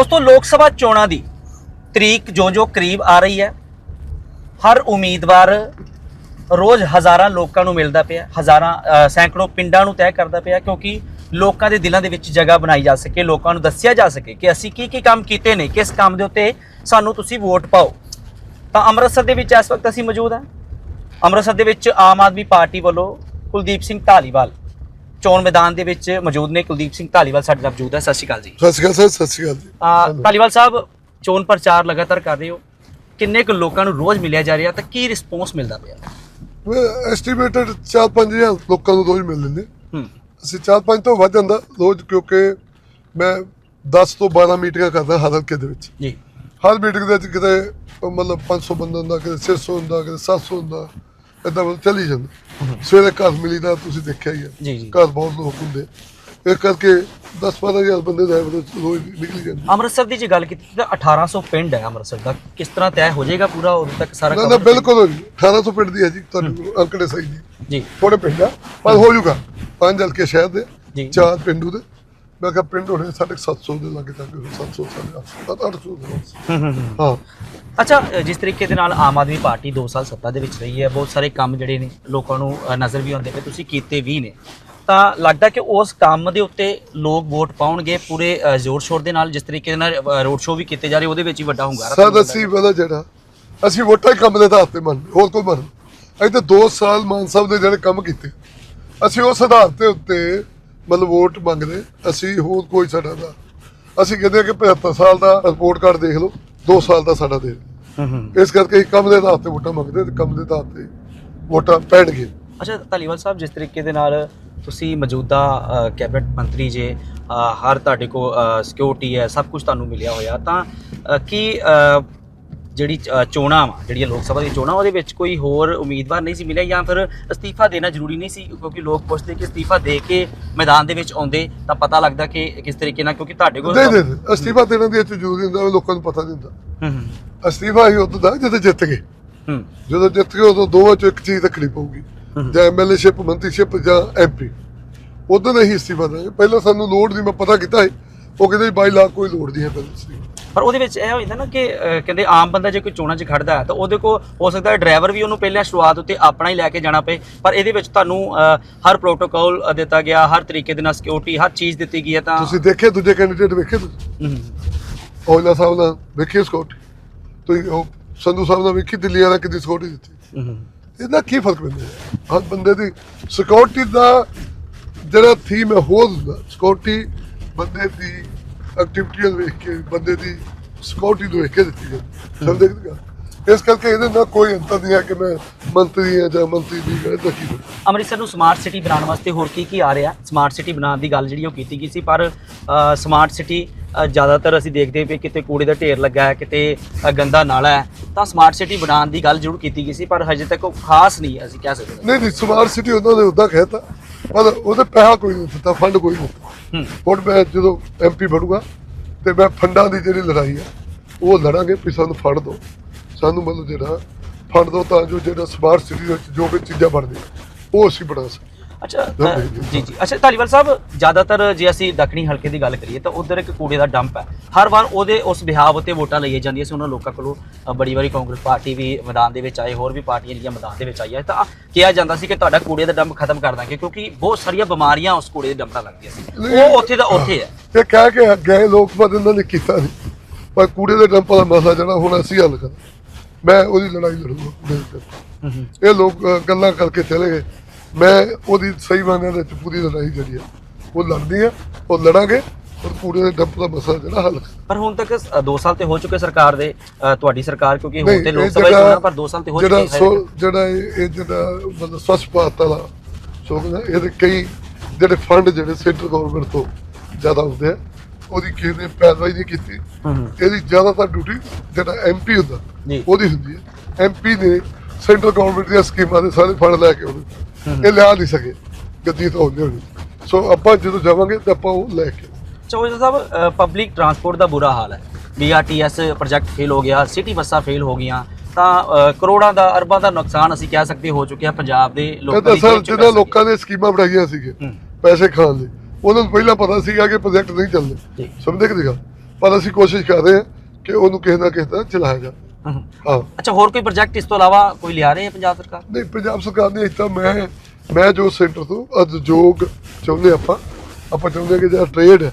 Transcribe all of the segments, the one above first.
ਦੋਸਤੋ, ਲੋਕ ਸਭਾ ਚੋਣਾਂ ਦੀ ਤਰੀਕ ਜੋ-ਜੋ ਕਰੀਬ ਆ ਰਹੀ ਹੈ। ਹਰ ਉਮੀਦਵਾਰ ਰੋਜ਼ ਹਜ਼ਾਰਾਂ ਲੋਕਾਂ ਨੂੰ ਮਿਲਦਾ ਪਿਆ, ਹਜ਼ਾਰਾਂ ਸੈਂਕੜੋ ਪਿੰਡਾਂ ਨੂੰ ਤੈਅ ਕਰਦਾ ਪਿਆ ਕਿਉਂਕਿ ਲੋਕਾਂ ਦੇ ਦਿਲਾਂ ਦੇ ਵਿੱਚ ਜਗ੍ਹਾ ਬਣਾਈ ਜਾ ਸਕੇ, ਲੋਕਾਂ ਨੂੰ ਦੱਸਿਆ ਜਾ ਸਕੇ ਕਿ ਅਸੀਂ ਕੀ ਕੀ ਕੰਮ ਕੀਤੇ ਨੇ, ਕਿਸ ਕੰਮ ਦੇ ਉੱਤੇ ਸਾਨੂੰ ਤੁਸੀਂ ਵੋਟ ਪਾਓ। ਤਾਂ ਅੰਮ੍ਰਿਤਸਰ ਦੇ ਵਿੱਚ ਇਸ ਵਕਤ ਅਸੀਂ ਮੌਜੂਦ ਹਾਂ। ਅੰਮ੍ਰਿਤਸਰ ਦੇ ਵਿੱਚ ਆਮ ਆਦਮੀ ਪਾਰਟੀ ਵੱਲੋਂ ਕੁਲਦੀਪ ਸਿੰਘ ਢਾਲੀਵਾਲ ਚੋਣ ਮੈਦਾਨ ਦੇ ਵਿੱਚ ਮੌਜੂਦ ਨੇ ਕੁਲਦੀਪ ਸਿੰਘ ਢਾਲੀਵਾਲ ਸਾਡੇ ਨਾਲ ਮੌਜੂਦ ਹੈ। ਸਤਿ ਸ਼੍ਰੀ ਅਕਾਲ ਜੀ। ਸਤਿ ਸ਼੍ਰੀ ਅਕਾਲ ਸਰ ਸਤਿ ਸ਼੍ਰੀ ਅਕਾਲ ਜੀ। ਅ, ਧਾਲੀਵਾਲ ਸਾਹਿਬ ਚੋਣ ਪ੍ਰਚਾਰ ਲਗਾਤਾਰ ਕਰ ਰਹੇ ਹੋ। ਕਿੰਨੇ ਕੁ ਲੋਕਾਂ ਨੂੰ ਰੋਜ਼ ਮਿਲਿਆ ਜਾ ਰਿਹਾ ਤਾਂ ਕੀ ਰਿਸਪੌਂਸ ਮਿਲਦਾ ਪਿਆ? ਐਸਟੀਮੇਟਡ 4-5000 ਲੋਕਾਂ ਨੂੰ ਰੋਜ਼ ਮਿਲ ਲੈਂਦੇ। ਹੂੰ। ਅਸੀਂ 4-5 ਤੋਂ ਵੱਧ ਜਾਂਦਾ ਰੋਜ਼ ਕਿਉਂਕਿ ਮੈਂ 10 ਤੋਂ 12 ਮੀਟਿੰਗਾਂ ਕਰਦਾ ਹਰ ਹਲਕੇ ਦੇ ਵਿੱਚ। ਜੀ। ਹਰ ਮੀਟਿੰਗ ਦੇ ਵਿੱਚ ਕਿਤੇ ਅਹ ਮਤਲਬ 500 ਬੰਦਾ ਹੁੰਦਾ ਕਿਤੇ 600 ਹੁੰਦਾ ਕਿਤੇ 700 ਹੁੰਦਾ। ਇਦਾਂ ਮਤਲਬ ਚੱਲੀ ਜਾਂਦਾ। ਸਵੇਰੇ ਘਰ ਮਿਲੀਦਾ ਤੁਸੀਂ ਦੇਖਿਆ ਹੀ ਹੈ ਜੀ। ਘਰ ਬਹੁਤ ਲੋਕ ਹੁੰਦੇ। ਇਹ ਕਰਕੇ 10-12000 ਬੰਦੇ ਦਾ average ਰੋਜ਼ ਨਿਕਲ ਜਾਂਦੇ। ਅੰਮ੍ਰਿਤਸਰ ਦੀ ਜੇ ਗੱਲ ਕੀਤੀ ਤਾਂ 1800 ਪਿੰਡ ਹੈ ਅੰਮ੍ਰਿਤਸਰ ਦਾ। ਕਿਸ ਤਰ੍ਹਾਂ ਤੈਅ ਹੋ ਜਾਏਗਾ ਪੂਰਾ? ਉਦੋਂ ਤੱਕ ਸਾਰਾ ਨਾ ਨਾ cover? ਬਿਲਕੁਲ ਹੋ ਜੀ 1800 ਪਿੰਡ ਦੀ ਹੈ ਜੀ ਤੁਹਾਨੂੰ ਅੰਕੜੇ ਸਹੀ ਜੀ ਜੀ। ਥੋੜੇ ਪਿੰਡ ਆ ਪਰ ਹੋ ਜੂਗਾ ਪੰਜ ਹਲਕੇ ਸ਼ਹਿਰ ਦੇ ਜੀ। ਚਾਰ ਪਿੰਡੂ ਦੇ। ਮੈਂ ਕਿਹਾ ਪਿੰਡ ਹੋਣੇ ਸਾਢੇ ਕੁ 700 ਦੇ ਲੱਗੇ ਤੱਕ 700 ਸਾਢੇ 800 ਦੇ ਵਿੱਚ। ਹੂੰ ਹੂੰ ਹੂੰ। ਹਾਂ। ਅੱਛਾ ਜਿਸ ਤਰੀਕੇ ਦੇ ਨਾਲ ਆਮ ਆਦਮੀ ਪਾਰਟੀ 2 ਸਾਲ ਸੱਤਾ ਦੇ ਵਿੱਚ ਰਹੀ ਹੈ ਬਹੁਤ ਸਾਰੇ ਕੰਮ ਜਿਹੜੇ ਨੇ ਲੋਕਾਂ ਨੂੰ ਨਜ਼ਰ ਵੀ ਆਉਂਦੇ ਕਿ ਤੁਸੀਂ ਕੀਤੇ ਵੀ ਨੇ। ਤਾਂ ਲੱਗਦਾ ਕਿ ਉਸ ਕੰਮ ਦੇ ਉੱਤੇ ਲੋਕ ਵੋਟ ਪਾਉਣਗੇ ਪੂਰੇ ਜ਼ੋਰ ਸ਼ੋਰ ਦੇ ਨਾਲ ਜਿਸ ਤਰੀਕੇ ਦੇ ਨਾਲ ਰੋਡ ਸ਼ੋਅ ਵੀ ਕੀਤੇ ਜਾ ਰਹੇ ਉਹਦੇ ਵਿੱਚ ਹੀ ਵੱਡਾ ਹੁੰਗਾਰਾ ਸਰ ਅਸੀਂ ਵਾਲਾ ਜਿਹੜਾ ਅਸੀਂ ਵੋਟਾਂ ਹੀ ਕੰਮ ਦੇ ਆਧਾਰ ਤੇ ਮੰਨ ਹੋਰ ਕੋਈ ਮੰਨ। ਅਸੀਂ ਤਾਂ 2 ਸਾਲ ਮਾਨ ਸਾਹਿਬ ਦੇ ਜਿਹੜੇ ਕੰਮ ਕੀਤੇ ਅਸੀਂ ਉਸ ਆਧਾਰ ਤੇ ਉੱਤੇ ਮਤਲਬ ਵੋਟ ਮੰਗਦੇ ਅਸੀਂ ਹੋਰ ਕੋਈ ਸਾਡਾ ਦਾ ਅਸੀਂ ਕਹਿੰਦੇ ਕਿ 75 ਸਾਲ ਦਾ ਰਿਪੋਰਟ ਕਾਰਡ ਦੇਖ ਲਓ 2 ਸਾਲ ਦਾ ਸਾਡਾ ਦੇ ਇਸ ਕਰਕੇ ਕੰਮ ਦੇ ਆਧਾਰ ਤੇ ਵੋਟਾਂ ਮੰਗਦੇ ਤੇ ਕੰਮ ਦੇ ਆਧਾਰ ਤੇ ਵੋਟਾਂ ਪੈਣਗੇ ਅੱਛਾ, ਧਾਲੀਵਾਲ ਸਾਹਿਬ, ਜਿਸ ਤਰੀਕੇ ਦੇ ਨਾਲ ਤੁਸੀਂ ਮੌਜੂਦਾ ਕੈਬਨਿਟ ਮੰਤਰੀ ਜੇ ਹਰ ਤੁਹਾਡੇ ਕੋ ਸਿਕਿਉਰਿਟੀ ਹੈ, ਸਭ ਕੁਝ ਤੁਹਾਨੂੰ ਮਿਲਿਆ ਹੋਇਆ, ਤਾਂ ਕੀ ਜਿਹੜੀ ਚੋਣਾਂ ਵਾ ਜਿਹੜੀਆਂ ਲੋਕ ਸਭਾ ਦੀ ਚੋਣਾਂ ਉਹਦੇ ਵਿੱਚ ਕੋਈ ਹੋਰ ਉਮੀਦਵਾਰ ਨਹੀਂ ਸੀ ਮਿਲਿਆ ਜਾਂ ਫਿਰ ਅਸਤੀਫਾ ਦੇਣਾ ਜ਼ਰੂਰੀ ਨਹੀਂ ਸੀ ਕਿਉਂਕਿ ਲੋਕ ਪੁੱਛਦੇ ਕਿ ਅਸਤੀਫਾ ਦੇ ਕੇ ਮੈਦਾਨ ਦੇ ਵਿੱਚ ਆਉਂਦੇ ਤਾਂ ਪਤਾ ਲੱਗਦਾ ਕਿ ਕਿਸ ਤਰੀਕੇ ਨਾਲ ਕਿਉਂਕਿ ਤੁਹਾਡੇ ਕੋਲ ਨਹੀਂ ਨਹੀਂ ਨਹੀਂ, ਅਸਤੀਫਾ ਦੇਣ ਦੀ ਇੱਥੇ ਜ਼ਰੂਰੀ ਹੁੰਦਾ ਲੋਕਾਂ ਨੂੰ ਪਤਾ ਨਹੀਂ ਹੁੰਦਾ। ਹੂੰ ਹੂੰ, ਅਸਤੀਫਾ ਹੀ ਉਦੋਂ ਦਾ ਜਦੋਂ ਜਿੱਤ ਗਏ। ਹੂੰ। ਜਦੋਂ ਜਿੱਤ ਗਏ ਉਦੋਂ ਦੋਵਾਂ ਚੋਂ ਇੱਕ ਚੀਜ਼ ਰੱਖਣੀ ਪਊਗੀ ਹੂੰ। ਜਾਂ ਐਮਐਲਏਸ਼ਿਪ ਮੰਤਰੀਸ਼ਿਪ ਜਾਂ ਐਮਪੀ ਉਦੋਂ ਨਹੀਂ ਅਸਤੀਫਾ ਦੇਣਗੇ ਪਹਿਲਾਂ ਸਾਨੂੰ ਲੋੜ ਦੀ ਮੈਂ ਪਤਾ ਕੀਤਾ ਸੀ। ਉਹ ਕਹਿੰਦੇ ਬਾਈ ਲੱਖ ਕੋਈ ਲੋੜ ਨਹੀਂ ਹੈ ਪਹਿਲਾਂ ਪਰ ਉਹਦੇ ਵਿੱਚ ਇਹ ਹੋ ਜਾਂਦਾ ਨਾ ਕਿ ਅਹ, ਕਹਿੰਦੇ ਆਮ ਬੰਦਾ ਜੇ ਕੋਈ ਚੋਣਾਂ 'ਚ ਖੜਦਾ ਹੈ ਤਾਂ ਉਹਦੇ ਕੋ ਹੋ ਸਕਦਾ ਹੈ ਡਰਾਈਵਰ ਵੀ ਉਹਨੂੰ ਪਹਿਲਾਂ ਸ਼ੁਰੂਆਤ ਉੱਤੇ ਆਪਣਾ ਹੀ ਲੈ ਕੇ ਜਾਣਾ ਪਏ। ਪਰ ਇਹਦੇ ਵਿੱਚ ਤੁਹਾਨੂੰ ਅਹ, ਹਰ ਪ੍ਰੋਟੋਕਾਲ ਦਿੱਤਾ ਗਿਆ ਹਰ ਤਰੀਕੇ ਦੇ ਨਾਲ ਸਿਕਿਉਰਿਟੀ ਹਰ ਚੀਜ਼ ਦਿੱਤੀ ਗਈ ਹੈ ਤਾਂ ਤੁਸੀਂ ਦੇਖੇ ਦੂਜੇ ਕੈਂਡੀਡੇਟ ਵੇਖੇ ਤੁਸੀਂ? ਹਮ, ਔਜਲਾ ਸਾਹਿਬ ਨਾਲ ਵੇਖੇ ਸਕੋਟ ਤੁਸੀਂ ਉਹ ਸੰਧੂ ਸਾਹਿਬ ਨਾਲ ਵੇਖੀ ਦਿੱਲੀ ਵਾਲਾ ਕਿਦੀ ਸਕੋਟੀ ਦਿੱਤੀ? ਹਮ, ਇਹਦਾ ਕੀ ਫ਼ਰਕ ਪੈਂਦਾ ਹੈ? ਹਰ ਬੰਦੇ ਦੀ ਸਿਕਿਉਰਿਟੀ ਦਾ ਜਿਹੜਾ ਥੀਮ ਹੈ ਹੋਰ ਹੁੰਦਾ। ਸਿਕਿਉਰਿਟੀ ਬੰਦੇ ਦੀ ਐਕਟੀਵਿਟੀ ਨੂੰ ਵੇਖ ਕੇ ਬੰਦੇ ਦੀ ਸਿਕਿਉਰਿਟੀ ਨੂੰ ਵੇਖ ਕੇ ਦਿੱਤੀ ਜਾਂਦੀ ਨਹੀਂ ਗੱਲ? ਇਸ ਕਰਕੇ ਇਹਦੇ ਨਾਲ ਕੋਈ ਅੰਤਰ ਨਹੀਂ ਹੈ ਕਿ ਮੈਂ ਮੰਤਰੀ ਹਾਂ ਜਾਂ ਮੰਤਰੀ ਨਹੀਂ ਹੈ ਤਾਂ ਕੀ। ਅੰਮ੍ਰਿਤਸਰ ਨੂੰ ਸਮਾਰਟ ਸਿਟੀ ਬਣਾਉਣ ਵਾਸਤੇ ਹੋਰ ਕੀ ਕੀ ਆ ਰਿਹਾ ਸਮਾਰਟ ਸਿਟੀ ਬਣਾਉਣ ਦੀ ਗੱਲ ਜਿਹੜੀ ਉਹ ਕੀਤੀ ਗਈ ਸੀ ਪਰ ਸਮਾਰਟ ਸਿਟੀ ਜ਼ਿਆਦਾਤਰ ਅਸੀਂ ਦੇਖਦੇ ਪਏ ਕਿਤੇ ਕੂੜੇ ਦਾ ਢੇਰ ਲੱਗਾ ਹੈ ਕਿਤੇ ਗੰਦਾ ਨਾਲਾ ਹੈ ਤਾਂ ਸਮਾਰਟ ਸਿਟੀ ਬਣਾਉਣ ਦੀ ਗੱਲ ਜ਼ਰੂਰ ਕੀਤੀ ਗਈ ਸੀ ਪਰ ਹਜੇ ਤੱਕ ਉਹ ਖਾਸ ਨਹੀਂ ਅਸੀਂ ਕਹਿ ਸਕਦੇ ਨਹੀਂ ਨਹੀਂ ਸਮਾਰਟ ਸਿਟੀ ਉਹਨਾਂ ਨੇ ਉਦਾਂ ਕਹਿਤਾ ਪਰ ਉਹਦੇ ਪੈਸਾ ਕੋਈ ਨਹੀਂ ਦਿੱਤਾ ਫੰਡ ਕੋਈ ਨਹੀਂ ਹੁਣ ਮੈਂ ਜਦੋਂ ਐਮਪੀ ਬਣੂਗਾ ਤੇ ਮੈਂ ਫੰਡਾਂ ਦੀ ਜਿਹੜੀ ਲੜਾਈ ਆ ਉਹ ਲੜਾਂਗੇ ਵੀ ਸਾਨੂੰ ਫੰਡ ਦਿਓ। ਸਾਨੂੰ ਮਤਲਬ ਜਿਹੜਾ ਫੰਡ ਦਿਓ ਤਾਂ ਜੋ ਜਿਹੜਾ ਸਮਾਰਟ ਸਿਟੀ ਵਿੱਚ ਜੋ ਵੀ ਚੀਜ਼ਾਂ ਬਣਦੀਆਂ ਉਹ ਅਸੀਂ ਬਣਾ ਸਕੀਏ। ਅੱਛਾ ਜੀ ਜੀ। ਅੱਛਾ ਧਾਲੀਵਾਲ ਸਾਹਿਬ ਜ਼ਿਆਦਾਤਰ ਜੇ ਅਸੀਂ ਦੱਖਣੀ ਹਲਕੇ ਦੀ ਗੱਲ ਕਰੀਏ ਤਾਂ ਉਧਰ ਇੱਕ ਕੂੜੇ ਦਾ ਡੰਪ ਹੈ। ਹਰ ਵਾਰ ਉਹਦੇ ਉਸ ਬਿਹਾਵ ਉੱਤੇ ਵੋਟਾਂ ਲਈਆਂ ਜਾਂਦੀਆਂ ਸੀ ਉਹਨਾਂ ਲੋਕਾਂ ਕੋਲੋਂ। ਬੜੀ ਵਾਰੀ ਕਾਂਗਰਸ ਪਾਰਟੀ ਵੀ ਮੈਦਾਨ ਦੇ ਵਿੱਚ ਆਏ ਹੋਰ ਵੀ ਪਾਰਟੀਆਂ ਜਿਹੜੀਆਂ ਮੈਦਾਨ ਦੇ ਵਿੱਚ ਆਈਆਂ ਤਾਂ ਕਿਹਾ ਜਾਂਦਾ ਸੀ ਕਿ ਤੁਹਾਡਾ ਕੂੜੇ ਦਾ ਡੰਪ ਖਤਮ ਕਰ ਦਾਂਗੇ ਕਿਉਂਕਿ ਬਹੁਤ ਸਾਰੀਆਂ ਬਿਮਾਰੀਆਂ ਉਸ ਕੂੜੇ ਦੇ ਡੰਪ ਨਾਲ ਲੱਗਦੀਆਂ ਸੀ। ਉਹ ਉੱਥੇ ਦਾ ਉੱਥੇ ਹੈ। ਇਹ ਕਹਿ ਕੇ ਗਏ ਲੋਕ ਪਰ ਇਹਨਾਂ ਨੇ ਕੀਤਾ ਨਹੀਂ। ਪਰ ਕੂੜੇ ਦੇ ਡੰਪਾਂ ਦਾ ਮਸਲਾ ਜਿਹੜਾ ਹੁਣ ਅਸੀਂ ਹੱਲ ਕਰਾਂ ਮੈਂ ਉਹਦੀ ਲੜਾਈ ਲੜੂੰਗਾ। ਇਹ ਲੋਕ ਗੱਲਾਂ ਕਰਕੇ ਚਲੇ ਗਏ। ਮੈਂ ਉਹਦੀ ਸਹੀ ਮਾਇਨੇ ਦੇ ਵਿੱਚ ਪੂਰੀ ਲੜਾਈ ਜਿਹੜੀ ਆ ਉਹ ਲੜਨੀ ਆ ਉਹ ਲੜਾਂਗੇ ਔਰ ਕੂੜੇ ਦੇ ਡੰਪ ਦਾ ਮਸਲਾ ਜਿਹੜਾ ਹੱਲ। ਪਰ ਹੁਣ ਤੱਕ 2 ਸਾਲ ਤੇ ਹੋ ਚੁੱਕੇ ਸਰਕਾਰ ਦੇ ਤੁਹਾਡੀ ਸਰਕਾਰ ਕਿਉਂਕਿ ਹੁਣ ਤੇ ਲੋਕ ਸਭਾ ਜਿਹੜਾ- ਚੋਣਾਂ ਪਰ 2 ਸਾਲ ਤੇ ਹੋ ਜਿਹੜਾ ਚੁੱਕੇ ਸੋ ਜਿਹੜਾ ਇਹ ਜਿਹੜਾ ਮਤਲਬ ਸਵੱਛ ਭਾਰਤ ਵਾਲਾ ਸੋਚਦਾ ਇਹਦੇ ਕਈ ਜਿਹੜੇ ਫੰਡ ਜਿਹੜੇ ਸੈਂਟਰ ਗਵਰਨਮੈਂਟ ਤੋਂ ਜ਼ਿਆਦਾ ਹੁੰਦੇ ਆ ਉਹਦੀ ਕਿਸੇ ਨੇ ਪੈਰਵਾਈ ਨਹੀਂ ਕੀਤੀ ਹੂੰ ਹੂੰ ਇਹਦੀ ਜ਼ਿਆਦਾਤਰ ਡਿਊਟੀ ਜਿਹੜਾ ਐਮਪੀ ਹੁੰਦਾ। ਉਹਦੀ ਹੁੰਦੀ ਹੈ ਐਮਪੀ ਨੇ ਸੈਂਟਰ ਗਵਰਨਮੈਂਟ ਦੀਆਂ ਸਕੀਮਾਂ ਦੇ ਸਾਰੇ ਫੰਡ ਲੈ ਕੇ ਆਉਣੇ ਇਹ ਲਿਆ ਨਹੀਂ ਸਕੇ ਗੱਦੀ ਤੋਂ ਹੁੰਦੇ ਹੋਣੇ। ਸੋ ਆਪਾਂ ਜਦੋਂ ਜਾਵਾਂਗੇ ਤਾਂ ਆਪਾਂ ਉਹ ਲੈ ਕੇ ਚੌਧਰੀ ਸਾਹਿਬ ਪਬਲਿਕ ਟਰਾਂਸਪੋਰਟ ਦਾ ਬੁਰਾ ਹਾਲ ਹੈ। ਬੀਆਰਟੀਐਸ ਪ੍ਰੋਜੈਕਟ ਫੇਲ ਹੋ ਗਿਆ ਸਿਟੀ ਬੱਸਾਂ ਫੇਲ ਹੋ ਗਈਆਂ ਤਾਂ ਕਰੋੜਾਂ ਦਾ ਅਰਬਾਂ ਦਾ ਨੁਕਸਾਨ ਅਸੀਂ ਕਹਿ ਸਕਦੇ ਹੋ ਚੁੱਕਿਆ ਪੰਜਾਬ ਦੇ ਲੋਕਾਂ ਦੀ ਸਰ ਜਿਹਨਾਂ ਲੋਕਾਂ ਨੇ ਸਕੀਮਾਂ ਬਣਾਈਆਂ ਸੀਗੇ। ਪੈਸੇ ਖਾਣ ਲਈ। ਉਹਨਾਂ ਨੂੰ ਪਹਿਲਾਂ ਪਤਾ ਸੀਗਾ ਕਿ ਪ੍ਰੋਜੈਕਟ ਨਹੀਂ ਚੱਲਦੇ। ਸਮਝਦੇ ਕਿ ਦੇਖਾ ਪਰ ਅਸੀਂ ਕੋਸ਼ਿਸ਼ ਕਰ ਰਹੇ ਹਾਂ ਕਿ ਉਹਨੂੰ ਕਿਸੇ ਨਾ ਕਿਸੇ ਤਰ੍ਹਾਂ ਚਲਾਇਆ ਜਾਵੇ। ਹਾਂ ਅੱਛਾ ਹੋਰ ਕੋਈ ਪ੍ਰੋਜੈਕਟ ਇਸ ਤੋਂ ਇਲਾਵਾ ਕੋਈ ਲਿਆ ਰਹੀ ਹੈ ਪੰਜਾਬ ਸਰਕਾਰ? ਨਹੀਂ ਪੰਜਾਬ ਸਰਕਾਰ ਨੇ ਇੱਦਾਂ ਮੈਂ ਮੈਂ ਜੋ ਸੈਂਟਰ ਤੋਂ ਉਦਯੋਗ ਚਾਹੁੰਦੇ ਆਪਾਂ ਆਪਾਂ ਚਾਹੁੰਦੇ ਹਾਂ ਕਿ ਜਿਹੜਾ ਟ੍ਰੇਡ ਹੈ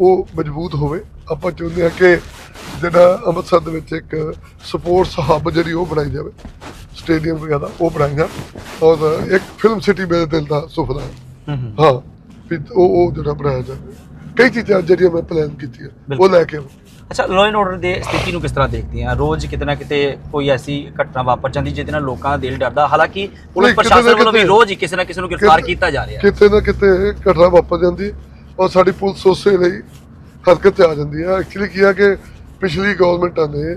ਉਹ ਮਜ਼ਬੂਤ ਹੋਵੇ। ਆਪਾਂ ਚਾਹੁੰਦੇ ਹਾਂ ਕਿ ਜਿਹੜਾ ਅੰਮ੍ਰਿਤਸਰ ਦੇ ਵਿੱਚ ਇੱਕ ਸਪੋਰਟਸ ਹੱਬ ਜਿਹੜੀ ਉਹ ਬਣਾਈ ਜਾਵੇ। ਸਟੇਡੀਅਮ ਵਗੈਰਾ ਉਹ ਬਣਾਈ ਜਾਣ। ਔਰ ਇੱਕ ਫਿਲਮ ਸਿਟੀ ਮੇਰੇ ਦਿਲ ਦਾ ਸੁਪਨਾ ਹੈ। ਹਾਂ ਵੀ ਉਹ ਉਹ ਜਿਹੜਾ ਬਣਾਇਆ ਜਾਵੇ। ਕਈ ਚੀਜ਼ਾਂ ਜਿਹੜੀਆਂ ਮੈਂ ਪਲਾਨ ਕੀਤੀਆਂ ਉਹ। ਲੈ ਕੇ ਆਵਾਂ। ਅੱਛਾ ਲਾਅ ਐਂਡ ਆਰਡਰ ਦੇ ਸਥਿਤੀ ਨੂੰ ਕਿਸ ਤਰ੍ਹਾਂ ਦੇਖਦੇ ਆ? ਰੋਜ਼ ਕਿਤੇ ਨਾ ਕਿਤੇ ਕੋਈ ਐਸੀ ਘਟਨਾ ਵਾਪਰ ਜਾਂਦੀ ਜਿਹਦੇ ਨਾਲ ਲੋਕਾਂ ਦਾ ਦਿਲ ਡਰਦਾ। ਹਾਲਾਂਕਿ ਪੁਲਿਸ ਪ੍ਰਸ਼ਾਸਨ ਵੱਲੋਂ ਵੀ ਰੋਜ਼ ਹੀ ਕਿਸੇ ਨਾ ਕਿਸੇ ਨੂੰ ਗ੍ਰਿਫਤਾਰ ਕਿਤੇ- ਜਾ ਰਿਹਾ ਕਿਤੇ ਨਾ ਕਿਤੇ ਘਟਨਾ ਵਾਪਰ ਜਾਂਦੀ ਔਰ ਸਾਡੀ ਪੁਲਿਸ ਉਸੇ ਲਈ ਹਰਕਤ 'ਚ ਆ ਜਾਂਦੀ ਹੈ। ਐਕਚੁਅਲੀ ਕੀ ਆ ਕਿ ਪਿਛਲੀ ਗਵਰਨਮੈਂਟਾਂ ਨੇ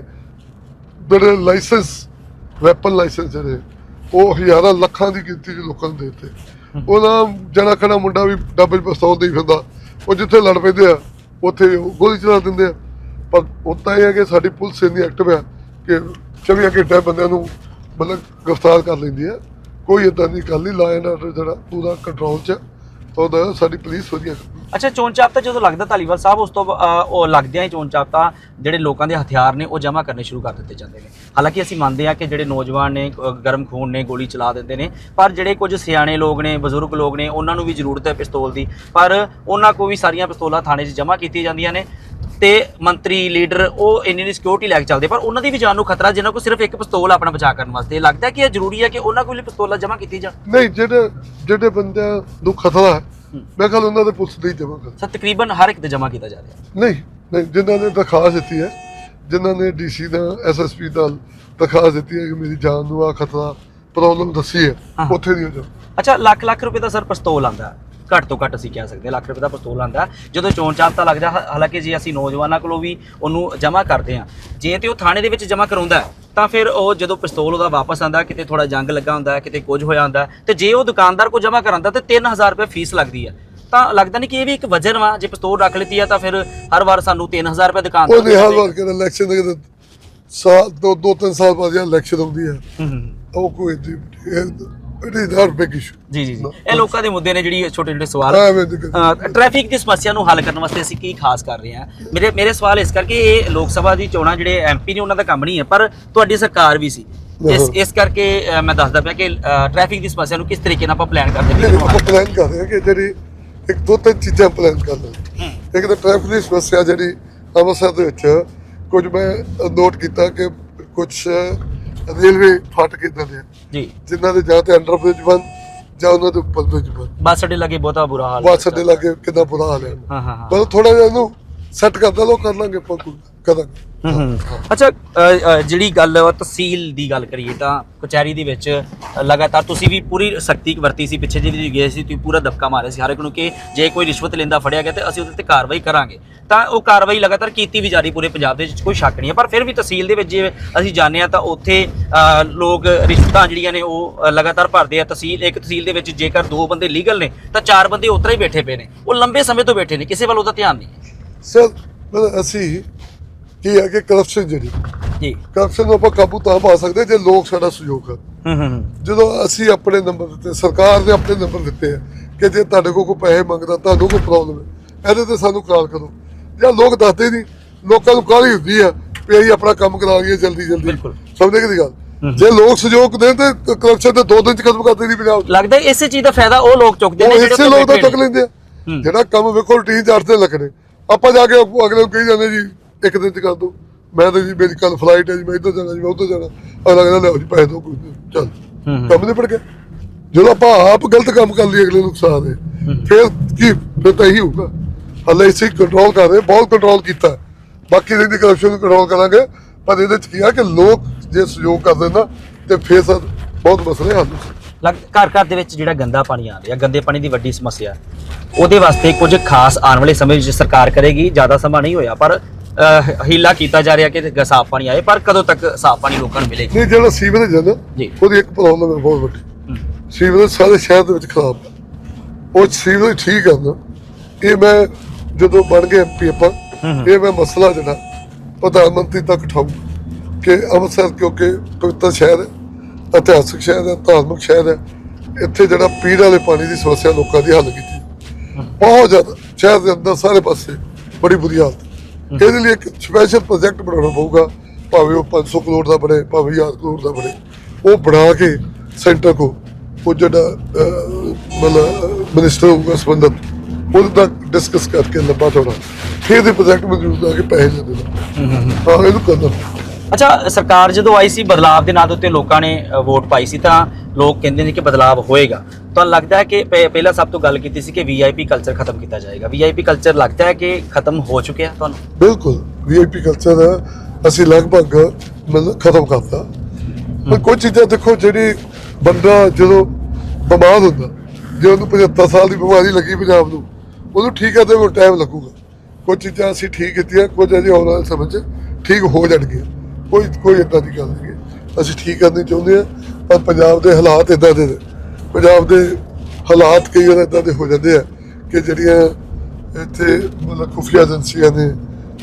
ਜਿਹੜੇ ਲਾਇਸੈਂਸ ਵੈਪਨ ਲਾਇਸੈਂਸ ਜਿਹੜੇ ਉਹ ਹਜ਼ਾਰਾਂ ਲੱਖਾਂ ਦੀ ਗਿਣਤੀ 'ਚ ਲੋਕਾਂ ਨੂੰ ਦਿੱਤੇ। ਉਹਦਾ ਜਣਾ ਖਣਾ ਮੁੰਡਾ ਵੀ ਡਬਲ ਪਿਸਤੌਲ ਦੇ ਫਿਰਦਾ ਉਹ ਜਿੱਥੇ ਲੜ ਪੈਂਦੇ ਆ ਉੱਥੇ ਗੋਲੀ ਚਲਾ ਦਿੰਦੇ ਆ। ਪਰ ਉੱਤਾ ਇਹ ਹੈ ਕਿ ਸਾਡੀ ਪੁਲਿਸ ਇੰਨੀ ਐਕਟਿਵ ਹੈ ਕਿ 24 ਘੰਟੇ ਬੰਦਿਆਂ ਨੂੰ ਮਤਲਬ ਗ੍ਰਿਫਤਾਰ ਕਰ ਲੈਂਦੀ ਹੈ। ਕੋਈ ਇਦਾਂ ਦੀ ਗੱਲ ਨਹੀਂ ਲਾਇਨ ਆਰਡਰ ਜਿਹੜਾ ਪੂਰਾ ਕੰਟਰੋਲ 'ਚ ਉਹਦਾ ਸਾਡੀ ਪੁਲਿਸ ਵਧੀਆ ਅੱਛਾ, ਚੋਣ ਚਾਪਤਾ ਜਦੋਂ ਲੱਗਦਾ ਧਾਲੀਵਾਲ ਸਾਹਿਬ, ਉਸ ਤੋਂ ਉਹ ਲੱਗਦਿਆਂ ਹੀ ਚੋਣ ਚਾਪਤਾ ਜਿਹੜੇ ਲੋਕਾਂ ਦੇ ਹਥਿਆਰ ਨੇ, ਉਹ ਜਮ੍ਹਾਂ ਕਰਨੇ ਸ਼ੁਰੂ ਕਰ ਦਿੱਤੇ ਜਾਂਦੇ ਨੇ। ਹਾਲਾਂਕਿ ਅਸੀਂ ਮੰਨਦੇ ਹਾਂ ਕਿ ਜਿਹੜੇ ਨੌਜਵਾਨ ਨੇ ਗਰਮ ਖੂਨ ਨੇ, ਗੋਲੀ ਚਲਾ ਦਿੰਦੇ ਨੇ, ਪਰ ਜਿਹੜੇ ਕੁਝ ਸਿਆਣੇ ਲੋਕ ਨੇ, ਬਜ਼ੁਰਗ ਲੋਕ ਨੇ, ਉਹਨਾਂ ਨੂੰ ਵੀ ਜ਼ਰੂਰਤ ਹੈ ਪਿਸਤੌਲ ਦੀ। ਪਰ ਉਹਨਾਂ ਕੋਲ ਵੀ ਸਾਰੀਆਂ ਪਿਸਤੌਲਾਂ ਥਾਣੇ 'ਚ ਜਮ੍ਹਾਂ ਕੀਤੀਆਂ ਜਾਂਦੀਆਂ ਨੇ। ਤੇ ਮੰਤਰੀ ਲੀਡਰ ਉਹ ਇੰਨੀ ਦੀ ਸਿਕਿਉਰਿਟੀ ਲੈ ਕੇ ਚੱਲਦੇ। ਪਰ ਉਹਨਾਂ ਦੀ ਵੀ ਜਾਨ ਨੂੰ ਖਤਰਾ ਜਿਨ੍ਹਾਂ ਕੋਲ ਸਿਰਫ ਇੱਕ ਪਿਸਤੌਲ ਆਪਣਾ ਬਚਾਅ ਕਰਨ ਵਾਸਤੇ। ਲੱਗਦਾ ਕਿ ਇਹ ਜ਼ਰੂਰੀ ਹੈ ਕਿ ਉਹਨਾਂ ਕੋਲ ਪਿਸਤੌਲਾਂ ਜਮ੍ਹਾਂ ਕੀਤੀ ਜਾਣ? ਨਹੀਂ ਜਿਹੜੇ ਜਿਹੜੇ ਬੰਦਿਆਂ ਨੂੰ ਖਤਰਾ ਹੈ ਮੈਂ ਕਹਿੰਦਾ ਉਹਨਾਂ ਦੇ ਪੁਲਿਸ ਨਹੀਂ ਜਮ੍ਹਾਂ ਕਰ। ਸਰ ਤਕਰੀਬਨ ਹਰ ਇੱਕ ਤੇ ਜਮ੍ਹਾਂ ਕੀਤਾ ਜਾ ਰਿਹਾ। ਨਹੀਂ ਨਹੀਂ ਜਿਨ੍ਹਾਂ ਨੇ ਦਰਖਾਸਤ ਦਿੱਤੀ ਹੈ ਜਿਨ੍ਹਾਂ ਨੇ ਡੀਸੀ ਦਾ ਐਸਐਸਪੀ ਦਾ ਦਰਖਾਸਤ ਦਿੱਤੀ ਹੈ ਕਿ ਮੇਰੀ ਜਾਨ ਨੂੰ ਆ ਖਤਰਾ ਪ੍ਰੋਬਲਮ ਦੱਸੀ ਹੈ। ਉੱਥੇ ਨਹੀਂ ਹੋ ਜਾ ਅੱਛਾ ਲੱਖ ਲੱਖ ਰੁਪਏ ਦਾ ਸਰ ਪਿਸਤੌਲ ਆਂਦਾ ਘੱਟ ਤੋਂ ਘੱਟ ਅਸੀਂ ਕਹਿ ਸਕਦੇ ਹਾਂ, ਲੱਖ ਰੁਪਏ ਦਾ ਪਿਸਤੌਲ ਆਂਦਾ ਜਦੋਂ ਚੋਣ ਚਾਪਤਾ ਲੱਗਦਾ ਹਾ- ਹਾਲਾਂਕਿ ਜੇ ਅਸੀਂ ਨੌਜਵਾਨਾਂ ਕੋਲੋਂ ਵੀ ਉਹਨੂੰ ਜਮ੍ਹਾਂ ਕਰਦੇ ਹਾਂ। ਜੇ ਤੇ ਉਹ ਥਾਣੇ ਦੇ ਵਿੱਚ ਜਮ੍ਹਾਂ ਕਰਾਉਂਦਾ ਹੈ, ਤਾਂ ਫਿਰ ਉਹ ਜਦੋਂ ਪਿਸਤੌਲ ਉਹਦਾ ਵਾਪਸ ਆਂਦਾ ਕਿਤੇ ਥੋੜਾ ਜੰਗ ਲੱਗਾ ਹੁੰਦਾ ਹੈ, ਕਿਤੇ ਕੁਝ ਹੋਇਆ ਹੁੰਦਾ ਹੈ, ਤੇ ਜੇ ਉਹ ਦੁਕਾਨਦਾਰ ਕੋ ਜਮ੍ਹਾਂ ਕਰਾਂਦਾ ਤੇ 3000 ਰੁਪਏ ਫੀਸ ਲੱਗਦੀ ਹੈ। ਤਾਂ ਲੱਗਦਾ ਨਹੀਂ ਕਿ ਇਹ ਵੀ ਇੱਕ ਵਜਨ ਵਾ ਜੇ ਪਿਸਤੌਲ ਰੱਖ ਲਿੱਤੀ ਆ ਤਾਂ ਫਿਰ ਹਰ ਵਾਰ ਸਾਨੂੰ 3000 ਰੁਪਏ ਦੁਕਾਨਦਾਰ ਉਹ ਨਿਹਾਲ ਵਾਰ ਕੇ ਇਲੈਕਸ਼ਨ ਦੇ ਕਿਤੇ ਸਾਲ ਦੋ ਦੋ ਤਿੰਨ ਸਾਲ ਬਾਅਦ ਜਾਂ ਇਲੈਕਸ਼ਨ ਹੁੰਦੀ ਹੈ। ਹੂੰ, ਹੂੰ। ਉਹ ਕੋਈ it is not big issue ਜੀ ਜੀ ਜੀ। ਇਹ ਲੋਕਾਂ ਦੇ ਮੁੱਦੇ ਨੇ ਜਿਹੜੀ ਛੋਟੇ ਛੋਟੇ ਸਵਾਲ। ਐਵੇਂ ਦੀ ਗੱਲ- ਅ, ਟ੍ਰੈਫਿਕ ਦੀ ਸਮੱਸਿਆ ਨੂੰ ਹੱਲ ਕਰਨ ਵਾਸਤੇ ਅਸੀਂ ਕੀ ਖਾਸ ਕਰ ਰਹੇ ਹਾਂ? ਮੇਰੇ ਮੇਰੇ ਸਵਾਲ ਇਸ ਕਰਕੇ ਇਹ ਲੋਕ ਸਭਾ ਦੀ ਚੋਣਾਂ ਜਿਹੜੇ ਐਮਪੀ ਨੇ ਉਹਨਾਂ ਦਾ ਕੰਮ ਨਹੀਂ ਹੈ ਪਰ ਤੁਹਾਡੀ ਸਰਕਾਰ ਵੀ ਸੀ। ਇਸ ਹਾਂ। ਇਸ ਕਰਕੇ ਅ, ਮੈਂ ਦੱਸਦਾ ਪਿਆ ਕਿ ਟ੍ਰੈਫਿਕ ਦੀ ਸਮੱਸਿਆ ਨੂੰ ਕਿਸ ਤਰੀਕੇ ਨਾਲ ਆਪਾਂ ਪਲਾਨ ਕਰਦੇ ਹਾਂ? ਆਪਾਂ ਪਲਾਨ ਕਰ ਰਹੇ ਹਾਂ ਕਿ ਜਿਹੜੀ ਇੱਕ ਦੋ ਤਿੰਨ ਚੀਜ਼ਾਂ ਪਲਾਨ ਕਰ ਰਹੇ ਹਾਂ। ਇੱਕ ਤਾਂ ਟ੍ਰੈਫਿਕ ਦੀ ਸਮੱਸਿਆ ਜਿਹੜੀ ਅੰਮ੍ਰਿਤਸਰ ਦੇ ਵਿੱਚ ਕੁਝ ਮੈਂ ਨੋਟ ਕੀਤਾ ਕਿ ਕੁਝ ਰੇਲਵੇ ਫਾਟਕ ਇਦਾਂ ਦੇ ਆ, ਜੀ। ਜਿਨ੍ਹਾਂ ਦੇ ਜਾਂ ਤੇ ਅੰਡਰ ਬ੍ਰਿਜ ਬੰਦ ਜਾਂ ਉਹਨਾਂ ਦੇ ਉੱਪਰ ਬ੍ਰਿਜ ਬੰਦ। ਬੱਸ ਅੱਡੇ ਲੱਗੇ ਬਹੁਤਾ ਬੁਰਾ ਹਾਲ। ਬੱਸ ਅੱਡੇ ਲਾਗੇ ਕਿੰਨਾ ਬੁਰਾ ਹਾਲ ਹੈ ਹਾਂ ਹਾਂ। ਹਾਂ ਥੋੜਾ ਜਿਹਾ ਇਹਨੂੰ ਸੈੱਟ ਕਰਦਾ ਲੋ ਕਰ ਲਾਂਗੇ ਆਪਾਂ ਕੋਈ ਕਰਾਂਗੇ। ਹੂੰ, ਅੱਛਾ ਅ, ਅ, ਜਿਹੜੀ ਗੱਲ ਵਾ ਤਹਿਸੀਲ ਦੀ ਗੱਲ ਕਰੀਏ ਤਾਂ ਕਚਹਿਰੀ ਦੇ ਵਿੱਚ ਲਗਾਤਾਰ ਤੁਸੀਂ ਵੀ ਪੂਰੀ ਸਖਤੀ ਵਰਤੀ ਸੀ ਪਿੱਛੇ ਜਿਹੇ ਵੀ ਗਏ ਸੀ ਤੁਸੀਂ ਪੂਰਾ ਦਬਕਾ ਮਾਰਿਆ ਸੀ ਹਰ ਇੱਕ ਨੂੰ ਕਿ ਜੇ ਕੋਈ ਰਿਸ਼ਵਤ ਲੈਂਦਾ ਫੜਿਆ ਗਿਆ ਤੇ ਅਸੀਂ ਉਹਦੇ ਤੇ ਕਾਰਵਾਈ ਕਰਾਂਗੇ। ਤਾਂ ਉਹ ਕਾਰਵਾਈ ਲਗਾਤਾਰ ਕੀਤੀ ਵੀ ਜਾ ਰਹੀ ਪੂਰੇ ਪੰਜਾਬ ਦੇ ਵਿੱਚ ਕੋਈ ਸ਼ੱਕ ਨਹੀਂ ਹੈ ਪਰ ਫਿਰ ਵੀ ਤਹਿਸੀਲ ਦੇ ਵਿੱਚ ਜੇ ਅਸੀਂ ਜਾਂਦੇ ਆ ਤਾਂ ਉੱਥੇ ਅ, ਲੋਕ ਰਿਸ਼ਵਤਾਂ ਜਿਹੜੀਆਂ ਨੇ ਉਹ ਅ, ਲਗਾਤਾਰ ਭਰਦੇ ਆ ਤਹਿਸੀਲ ਇੱਕ ਤਹਿਸੀਲ ਦੇ ਵਿੱਚ ਜੇਕਰ ਦੋ ਬੰਦੇ ਲੀਗਲ ਨੇ ਤਾਂ ਚਾਰ ਬੰਦੇ ਉਤਰਾ ਹੀ ਬੈਠੇ ਪਏ ਨੇ। ਉਹ ਲੰਬੇ ਸਮੇਂ ਤੋਂ ਬੈਠੇ ਨੇ ਕਿਸੇ ਵੱਲ ਉਹਦਾ ਧਿਆਨ ਨਹੀਂ ਸਰ ਅਸੀਂ ਕੀ ਹੈ ਕਿ ਕਰਪਸ਼ਨ ਜਿਹੜੀ ਜੀ। ਕਰਪਸ਼ਨ ਨੂੰ ਆਪਾਂ ਕਾਬੂ ਤਾਂ ਪਾ ਸਕਦੇ ਜੇ ਲੋਕ ਸਾਡਾ ਸਹਿਯੋਗ ਕਰਨ। ਹੂੰ ਹੂੰ ਹੂੰ। ਜਦੋਂ ਅਸੀਂ ਆਪਣੇ ਨੰਬਰ ਦਿੱਤੇ ਸਰਕਾਰ ਨੇ ਆਪਣੇ ਨੰਬਰ ਦਿੱਤੇ ਆ ਕਿ ਜੇ ਤੁਹਾਡੇ ਕੋਲ ਕੋਈ ਪੈਸੇ ਮੰਗਦਾ ਤੁਹਾਨੂੰ ਕੋਈ ਪ੍ਰੋਬਲਮ ਹੈ ਇਹਦੇ ਤੇ ਸਾਨੂੰ ਕਾਲ ਕਰੋ। ਜਾਂ ਲੋਕ ਦੱਸਦੇ ਨਹੀਂ ਲੋਕਾਂ ਨੂੰ ਕਾਹਲੀ ਹੁੰਦੀ ਆ ਵੀ ਅਸੀਂ ਆਪਣਾ ਕੰਮ ਕਰਾ ਲਈਏ ਜਲਦੀ ਜਲਦੀ। ਸਮਝਦੇ ਕਿ ਗੱਲ? ਜੇ ਲੋਕ ਸਹਿਯੋਗ ਦੇਣ ਤੇ ਕਰਪਸ਼ਨ ਤੇ ਦੋ ਦਿਨ ਚ ਖਤਮ ਕਰਦੇ ਨਹੀਂ ਪੰਜਾਬ। ਲੱਗਦਾ ਇਸੇ ਚੀਜ਼ ਦਾ ਫਾਇਦਾ ਉਹ ਲੋਕ ਚੁੱਕਦੇ ਨੇ ਜਿਹੜੇ ਇਸੇ ਲੋਕ ਦਾ ਚੁੱਕ। ਲੈਂਦੇ ਆ। ਜਿਹੜਾ ਕੰਮ ਵੇਖੋ ਰੂਟੀਨ ਚ ਅੱਠ ਦਿਨ ਲੱਗਣੇ। ਆਪਾਂ ਜਾ ਕੇ ਅੱਗੋਂ ਅਗਲੇ ਨੂੰ ਕਹੀ ਜਾਂਦੇ ਜੀ ਇੱਕ ਦਿਨ ਚ ਕਰ ਦੋ। ਮੈਂ ਤਾਂ ਜੀ ਮੇਰੀ ਕੱਲ ਫਲਾਈਟ ਹੈ ਜੀ ਮੈਂ ਇੱਧਰ ਜਾਣਾ ਜੀ ਮੈਂ ਉੱਧਰ ਜਾਣਾ। ਅਗਲਾ ਕਹਿੰਦਾ ਲਿਆਓ ਜੀ ਪੈਸੇ ਦੋ ਨੀ, ਚੱਲ। ਕੰਮ ਨਹੀਂ ਪੜ ਗਿਆ। ਜਦੋਂ ਆਪਾਂ ਆਪ ਗਲਤ ਕੰਮ ਕਰ ਲਈ ਅਗਲੇ ਨੂੰ ਨੁਕਸਾਨ ਹੈ। ਫਿਰ ਕੀ ਫਿਰ ਤਾਂ ਇਹੀ ਹੋਊਗਾ। ਹਲੇ ਇਸੇ ਕੰਟਰੋਲ ਕਰ ਰਹੇ ਬਹੁਤ ਕੰਟਰੋਲ ਕੀਤਾ। ਬਾਕੀ ਦੀ ਕਰਪਸ਼ਨ ਨੂੰ ਕੰਟਰੋਲ ਕਰਾਂਗੇ। ਪਰ ਇਹਦੇ ਚ ਕੀ ਆ ਕਿ ਲੋਕ ਜੇ ਸਹਿਯੋਗ ਕਰਦੇ ਨਾ ਤੇ ਫਿਰ ਬਹੁਤ ਮਸਲੇ ਹੱਲ ਹੋ ਘਰ ਘਰ ਦੇ ਵਿੱਚ ਜਿਹੜਾ ਗੰਦਾ ਪਾਣੀ ਆ ਰਿਹਾ ਗੰਦੇ ਪਾਣੀ ਦੀ ਵੱਡੀ ਸਮੱਸਿਆ। ਉਹਦੇ ਵਾਸਤੇ ਕੁਝ ਖਾਸ ਆਉਣ ਵਾਲੇ ਸਮੇਂ ਵਿੱਚ ਸਰਕਾਰ ਕਰੇਗੀ ਜ਼ਿਆਦਾ ਸਮਾਂ ਨਹੀਂ ਹੋਇਆ ਪਰ ਹੀਲਾ ਕੀਤਾ ਜਾ ਰਿਹਾ ਕਿ ਸਾਫ਼ ਪਾਣੀ ਆਏ ਪਰ ਕਦੋਂ ਤੱਕ ਸਾਫ਼ ਪਾਣੀ ਲੋਕਾਂ ਨੂੰ ਮਿਲੇਗਾ? ਨਹੀਂ ਜਿਹੜਾ ਸੀਵਰੇਜ ਹੈ ਨਾ। ਉਹਦੀ ਇੱਕ ਪ੍ਰੋਬਲਮ ਹੈ ਬਹੁਤ ਵੱਡੀ। ਸੀਵਰੇਜ ਸਾਰੇ ਸ਼ਹਿਰ ਦੇ ਵਿੱਚ ਖਰਾਬ ਉਹ ਸੀਵਰੇਜ ਠੀਕ ਹੈ ਨਾ ਇਹ ਮੈਂ ਜਦੋਂ ਬਣ ਗਏ ਐਮਪੀ ਆਪਾਂ ਇਹ ਮੈਂ ਮਸਲਾ ਜਿਹੜਾ ਪ੍ਰਧਾਨ ਮੰਤਰੀ ਤੱਕ ਉਠਾਊਂ ਕਿ ਅੰਮ੍ਰਿਤਸਰ ਕਿਉਂਕਿ ਪਵਿੱਤਰ ਸ਼ਹਿਰ ਹੈ ਇਤਿਹਾਸਕ ਸ਼ਹਿਰ ਹੈ ਧਾਰਮਿਕ ਸ਼ਹਿਰ ਹੈ। ਇੱਥੇ ਜਿਹੜਾ ਪੀਣ ਵਾਲੇ ਪਾਣੀ ਦੀ ਸਮੱਸਿਆ ਲੋਕਾਂ ਦੀ ਹੱਲ ਕੀਤੀ। ਬਹੁਤ ਜ਼ਿਆਦਾ ਸ਼ਹਿਰ ਦੇ ਅੰਦਰ ਸਾਰੇ ਪਾਸੇ ਬੜੀ ਬੁਰੀ ਹਾਲਤ। ਇਹਦੇ ਲਈ ਇੱਕ ਸਪੈਸ਼ਲ ਪ੍ਰੋਜੈਕਟ ਬਣਾਉਣਾ ਪਊਗਾ। ਭਾਵੇਂ ਉਹ 500 ਕਰੋੜ ਦਾ ਬਣੇ ਭਾਵੇਂ 1000 ਕਰੋੜ ਦਾ ਬਣੇ। ਉਹ ਬਣਾ ਕੇ ਸੈਂਟਰ ਕੋ ਉਹ ਜਿਹੜਾ ਮਤਲਬ ਮਿਨਿਸਟਰ ਹੋਊਗਾ ਸੰਬੰਧਤ ਉਹਦੇ ਤੱਕ ਡਿਸਕਸ ਕਰਕੇ ਲੰਬਾ ਚੌੜਾ ਫਿਰ ਦੇ ਪ੍ਰੋਜੈਕਟ ਮਨਜ਼ੂਰ ਦਾ ਕੇ ਪੈਸੇ ਦੇ ਦੇਣਾ। ਹਾਂ ਇਹਨੂੰ ਕਰਨਾ। ਅੱਛਾ ਸਰਕਾਰ ਜਦੋਂ ਆਈ ਸੀ ਬਦਲਾਵ ਦੇ ਨਾਂ ਦੇ ਉੱਤੇ ਲੋਕਾਂ ਨੇ ਵੋਟ ਪਾਈ ਸੀ ਤਾਂ ਲੋਕ ਕਹਿੰਦੇ ਨੇ ਕਿ ਬਦਲਾਵ ਹੋਏਗਾ। ਤੁਹਾਨੂੰ ਲੱਗਦਾ ਹੈ ਕਿ ਪਹਿ- ਪਹਿਲਾਂ ਸਭ ਤੋਂ ਗੱਲ ਕੀਤੀ ਸੀ ਕਿ ਵੀਆਈਪੀ ਕਲਚਰ ਖਤਮ ਕੀਤਾ ਜਾਏਗਾ। ਵੀਆਈਪੀ ਕਲਚਰ ਲੱਗਦਾ ਹੈ ਕਿ ਖਤਮ ਹੋ ਚੁੱਕਿਆ ਤੁਹਾਨੂੰ? ਬਿਲਕੁਲ। ਵੀਆਈਪੀ ਕਲਚਰ ਅਸੀਂ ਲਗਭਗ ਮਤਲਬ ਖਤਮ ਕਰਤਾ। ਪਰ ਕੁਝ ਚੀਜ਼ਾਂ ਦੇਖੋ ਜਿਹੜੀ ਬੰਦਾ ਜਦੋਂ ਬਿਮਾਰ ਹੁੰਦਾ ਜੇ ਉਹਨੂੰ 75 ਸਾਲ ਦੀ ਬਿਮਾਰੀ ਲੱਗੀ ਪੰਜਾਬ ਨੂੰ ਉਹਨੂੰ ਠੀਕ ਕਰਦੇ ਕੋਲ ਟਾਈਮ ਲੱਗੂਗਾ। ਕੁਝ ਚੀਜ਼ਾਂ ਅਸੀਂ ਠੀਕ ਕੀਤੀਆਂ ਕੁਝ ਅਜੇ ਆਉਣ ਵਾਲੇ ਸਮੇਂ 'ਚ ਠੀਕ ਹੋ ਜਾਣਗੀਆਂ। ਕੋਈ ਕੋਈ ਏਦਾਂ ਦੀ ਗੱਲ ਨਹੀਂ। ਅਸੀਂ ਠੀਕ ਕਰਨੀ ਚਾਹੁੰਦੇ ਹਾਂ ਪਰ ਪੰਜਾਬ ਦੇ ਹਾਲਾਤ ਇਦਾਂ ਦੇ ਨੇ। ਪੰਜਾਬ ਦੇ ਹਾਲਾਤ ਕਈ ਵਾਰ ਇਦਾਂ ਦੇ ਹੋ ਜਾਂਦੇ ਆ ਕਿ ਜਿਹੜੀਆਂ ਇੱਥੇ ਮਤਲਬ ਖੁਫੀਆ ਏਜੰਸੀਆਂ ਨੇ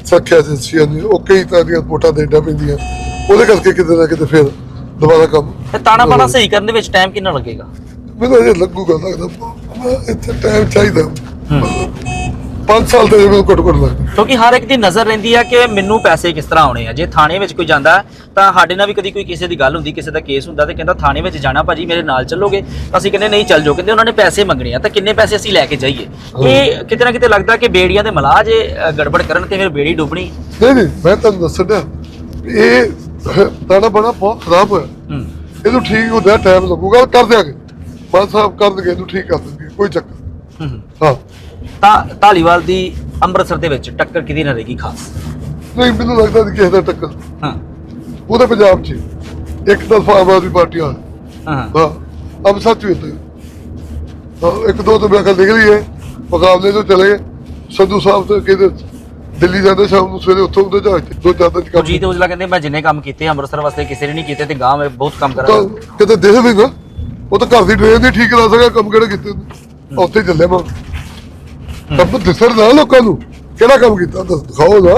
ਸੁਰੱਖਿਆ ਏਜੰਸੀਆਂ ਨੇ ਉਹ ਕਈ ਤਰ੍ਹਾਂ ਦੀਆਂ ਰਿਪੋਰਟਾਂ ਦੇਣਾ ਪੈਂਦੀਆਂ। ਉਹਦੇ ਕਰਕੇ ਕਿਤੇ ਨਾ ਕਿਤੇ ਫਿਰ ਦੁਬਾਰਾ ਕੰਮ ਤੇ ਤਾਣਾ ਬਾਣਾ ਸਹੀ ਕਰਨ ਦੇ ਵਿੱਚ ਟਾਈਮ ਕਿੰਨਾ ਲੱਗੇਗਾ? ਮੈਨੂੰ ਅਜੇ ਲੱਗੂਗਾ ਲੱਗਦਾ ਇੱਥੇ ਟਾਈਮ ਚਾਹੀਦਾ। 5 ਸਾਲ ਤੇ ਮੈਨੂੰ ਘੱਟ ਘੱਟ ਲੱਗਦਾ। ਕਿਉਂਕਿ ਹਰ ਇੱਕ ਦੀ ਨਜ਼ਰ ਰਹਿੰਦੀ ਹੈ ਕਿ ਮੈਨੂੰ ਪੈਸੇ ਕਿਸ ਤਰ੍ਹਾਂ ਆਉਣੇ ਆ। ਜੇ ਥਾਣੇ ਵਿੱਚ ਕੋਈ ਜਾਂਦਾ ਤਾਂ ਸਾਡੇ ਨਾਲ ਵੀ ਕਦੀ ਕੋਈ ਕਿਸੇ ਦੀ ਗੱਲ ਹੁੰਦੀ ਕਿਸੇ ਦਾ ਕੇਸ ਹੁੰਦਾ ਤੇ ਕਹਿੰਦਾ ਥਾਣੇ ਵਿੱਚ ਜਾਣਾ ਭਾਜੀ ਮੇਰੇ ਨਾਲ ਚੱਲੋਗੇ? ਤਾਂ ਅਸੀਂ ਕਹਿੰਦੇ ਨਹੀਂ ਚੱਲ ਜਾਓ। ਕਹਿੰਦੇ ਉਹਨਾਂ ਨੇ ਪੈਸੇ ਮੰਗਣੇ ਆ ਤਾਂ ਕਿੰਨੇ ਪੈਸੇ ਅਸੀਂ ਲੈ ਕੇ ਜਾਈਏ? ਇਹ ਕਿਤੇ ਨਾ ਕਿਤੇ ਲੱਗਦਾ ਕਿ ਬੇੜੀਆਂ ਦੇ ਮਲਾਹ ਜੇ ਅ, ਗੜਬੜ ਕਰਨ ਤੇ ਫਿਰ ਬੇੜੀ ਡੁੱਬਣੀ। ਨਹੀਂ ਨਹੀਂ ਮੈਂ ਤੁਹਾਨੂੰ ਦੱਸਣਾ ਇਹ ਦਾਣਾ ਬੜਾ ਬਹੁਤ ਖਰਾਬ ਹੋਇਆ। ਹੂੰ। ਇਹਨੂੰ ਠੀਕ ਹੁੰਦਾ ਟਾਈਮ ਲੱਗੂਗਾ ਕਰ ਦਿਆਂਗੇ। ਬਾਦ ਸਾਹਿਬ ਕਰ ਦੇਣਗੇ ਇਹਨੂੰ ਠੀਕ ਕਰ ਦੇਣਗੇ ਕੋਈ ਚੱਕਰ ਹੂੰ, ਹੂੰ। ਤਾਂ ਧਾਲੀਵਾਲ ਦੀ ਅੰਮ੍ਰਿਤਸਰ ਦੇ ਵਿੱਚ ਟੱਕਰ ਕਿਹਦੀ ਨਾਲ ਰਹੇਗੀ ਖਾਸ? ਨਹੀਂ ਮੈਨੂੰ ਲੱਗਦਾ ਨਹੀਂ ਕਿਸੇ ਦਾ ਟੱਕਰ। ਹਾਂ। ਉਹਦੇ ਪੰਜਾਬ 'ਚ ਇੱਕ ਤਰਫਾ ਆਮ ਆਦਮੀ ਪਾਰਟੀ ਆ ਹਾਂ ਹਾਂ। ਅਬ ਸੱਚ ਵੀ ਤੇ ਇੱਕ ਦੋ ਤੋਂ ਬੇਖਲ ਨਿਕਲੀ ਹੈ ਮੁਕਾਬਲੇ ਤੋਂ ਚਲੇ ਗਏ। ਸੰਧੂ ਸਾਹਿਬ ਤੇ ਕਿਤੇ ਦਿੱਲੀ ਜਾਂਦੇ ਸ਼ਾਮ ਨੂੰ ਸਵੇਰੇ ਉੱਥੋਂ ਉਹਦੇ ਜਹਾਜ਼ 'ਚ ਦੋ ਚਾਰ ਦਿਨ 'ਚ ਕੰਮ ਕੁਲਜੀਤ ਔਜਲਾ ਕਹਿੰਦੇ ਮੈਂ ਜਿੰਨੇ ਕੰਮ ਕੀਤੇ ਅੰਮ੍ਰਿਤਸਰ ਵਾਸਤੇ ਕਿਸੇ ਨੇ ਨਹੀਂ ਕੀਤੇ ਤੇ ਗਾਂ ਮੈਂ ਬਹੁਤ ਕੰਮ ਤਾਂ ਕਰਾਂਗਾ ਕਿਤੇ ਦੇਖ ਵੀ ਨਾ ਉਹ ਤਾਂ ਘਰ ਦੀ ਟ੍ਰੇਨ ਦੀ ਠੀਕ ਕਰਾ ਸਕਾ ਕੰਮ ਕਿਹੜੇ ਕੀਤੇ? ਉੱਥੇ ਚੱਲੇ ਮੈਂ। ਕੰਮ ਦਿਸਰ ਨਾ ਲੋਕਾਂ ਨੂੰ। ਕਿਹੜਾ ਕੰਮ ਕੀਤਾ? ਦੱਸ ਦਿਖਾਓ ਨਾ।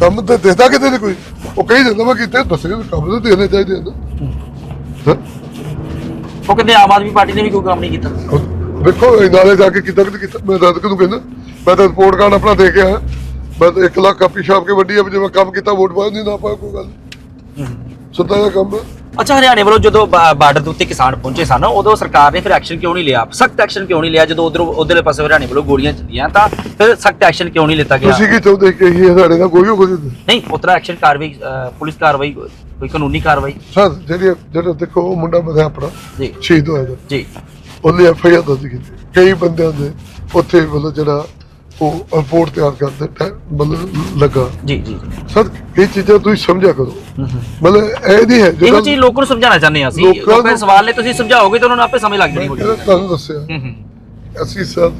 ਕੰਮ ਤੇ ਦਿਸਦਾ ਕਿਤੇ ਨਹੀਂ ਕੋਈ? ਉਹ ਕਹੀ ਜਾਂਦਾ ਮੈਂ ਕੀਤੇ ਦੱਸੇ ਕੰਮ ਤਾਂ ਦੇਣੇ ਚਾਹੀਦੇ ਨਾ। ਹਾਂ? ਉਹ ਕਹਿੰਦੇ ਆਮ ਆਦਮੀ ਪਾਰਟੀ ਨੇ ਵੀ ਕੋਈ ਕੰਮ ਨਹੀਂ ਕੀਤਾ। ਵੇਖੋ ਨਾਲੇ ਜਾ ਕੇ ਕੀਤਾ ਕਿ ਨਹੀਂ ਕੀਤਾ? ਮੈਂ ਦੱਸ ਕਿਹਨੂੰ ਕਹਿੰਦਾ। ਮੈਂ ਤਾਂ ਰਿਪੋਰਟ ਕਾਰਡ ਆਪਣਾ ਦੇ ਕੇ ਆਇਆ। ਮੈਂ ਤਾਂ 1 ਲੱਖ ਕਾਪੀ ਛਾਪ ਕੇ ਵੱਡੀ ਆ ਜੇ ਮੈਂ ਕੰਮ ਕੀਤਾ ਵੋਟ ਪਾ ਨਹੀਂ ਨਾ ਪਾ ਕੋਈ ਗੱਲ ਸਿੱਧਾ ਜਿਹਾ ਕੰਮ ਹੈ ਅੱਛਾ ਹਰਿਆਣੇ ਵੱਲੋਂ ਜਦੋਂ ਬਾਰਡਰ ਦੇ ਉੱਤੇ ਕਿਸਾਨ ਪਹੁੰਚੇ ਸਨ ਉਦੋਂ ਸਰਕਾਰ ਨੇ ਫਿਰ ਐਕਸ਼ਨ ਕਿਉਂ ਨਹੀਂ ਲਿਆ? ਸਖਤ ਐਕਸ਼ਨ ਕਿਉਂ ਨਹੀਂ ਲਿਆ? ਜਦੋਂ ਉਧਰ ਉਧਰਲੇ ਪਾਸੇ ਹਰਿਆਣੇ ਵੱਲੋਂ ਗੋਲੀਆਂ ਚੱਲੀਆਂ ਤਾਂ ਫਿਰ ਸਖਤ ਐਕਸ਼ਨ ਕਿਉਂ ਨਹੀਂ ਲਿੱਤਾ ਗਿਆ? ਤੁਸੀਂ ਕੀ ਚਾਹੁੰਦੇ ਕਿ ਇਹ ਸਾਡੇ ਨਾਲ ਕੋਈ ਕੁਝ ਨਹੀਂ ਉਤਰਾ ਐਕਸ਼ਨ ਕਾਰਵਾਈ ਪੁਲਿਸ ਕਾਰਵਾਈ ਕੋਈ ਕਾਨੂੰਨੀ ਕਾਰਵਾਈ? ਸਰ ਜਿਹੜੀ ਜਿਹੜਾ ਦੇਖੋ ਉਹ ਮੁੰਡਾ ਬਧਿਆ ਆਪਣਾ ਜੀ। ਸ਼ਹੀਦ ਹੋਇਆ ਦਾ ਜੀ। ਉਹਨੇ ਐਫ ਆਈ ਆਰ ਦਰਜ ਕੀਤੀ। ਕਈ ਬੰਦਿਆਂ ਦੇ ਉੱਥੇ ਮਤਲਬ ਜਿਹੜਾ ਉਹ ਰਿਪੋਰਟ ਤਿਆਰ ਕਰਦੇ ਟਾਈਮ ਮਤਲਬ ਲੱਗਾ। ਜੀ ਜੀ। ਸਰ ਕਈ ਚੀਜ਼ਾਂ ਤੁਸੀਂ ਸਮਝਿਆ ਕਰੋ। ਮਤਲਬ ਇਹ ਨਹੀਂ ਹੈ ਇਹੋ ਜਿਹੜਾ ਚੀਜ਼ ਲੋਕਾਂ ਨੂੰ ਸਮਝਾਉਣਾ ਚਾਹੁੰਦੇ ਹਾਂ ਅਸੀਂ। ਲੋਕਾਂ ਦੇ ਸਵਾਲ ਨੇ ਤੁਸੀਂ ਸਮਝਾਓਗੇ ਤਾਂ ਉਹਨਾਂ ਨੂੰ ਆਪੇ ਸਮਝ ਲੱਗ ਜਾਣੀ ਹੋਗੀ ਤੁਹਾਨੂੰ ਦੱਸਿਆ ਅਸੀਂ ਸਰ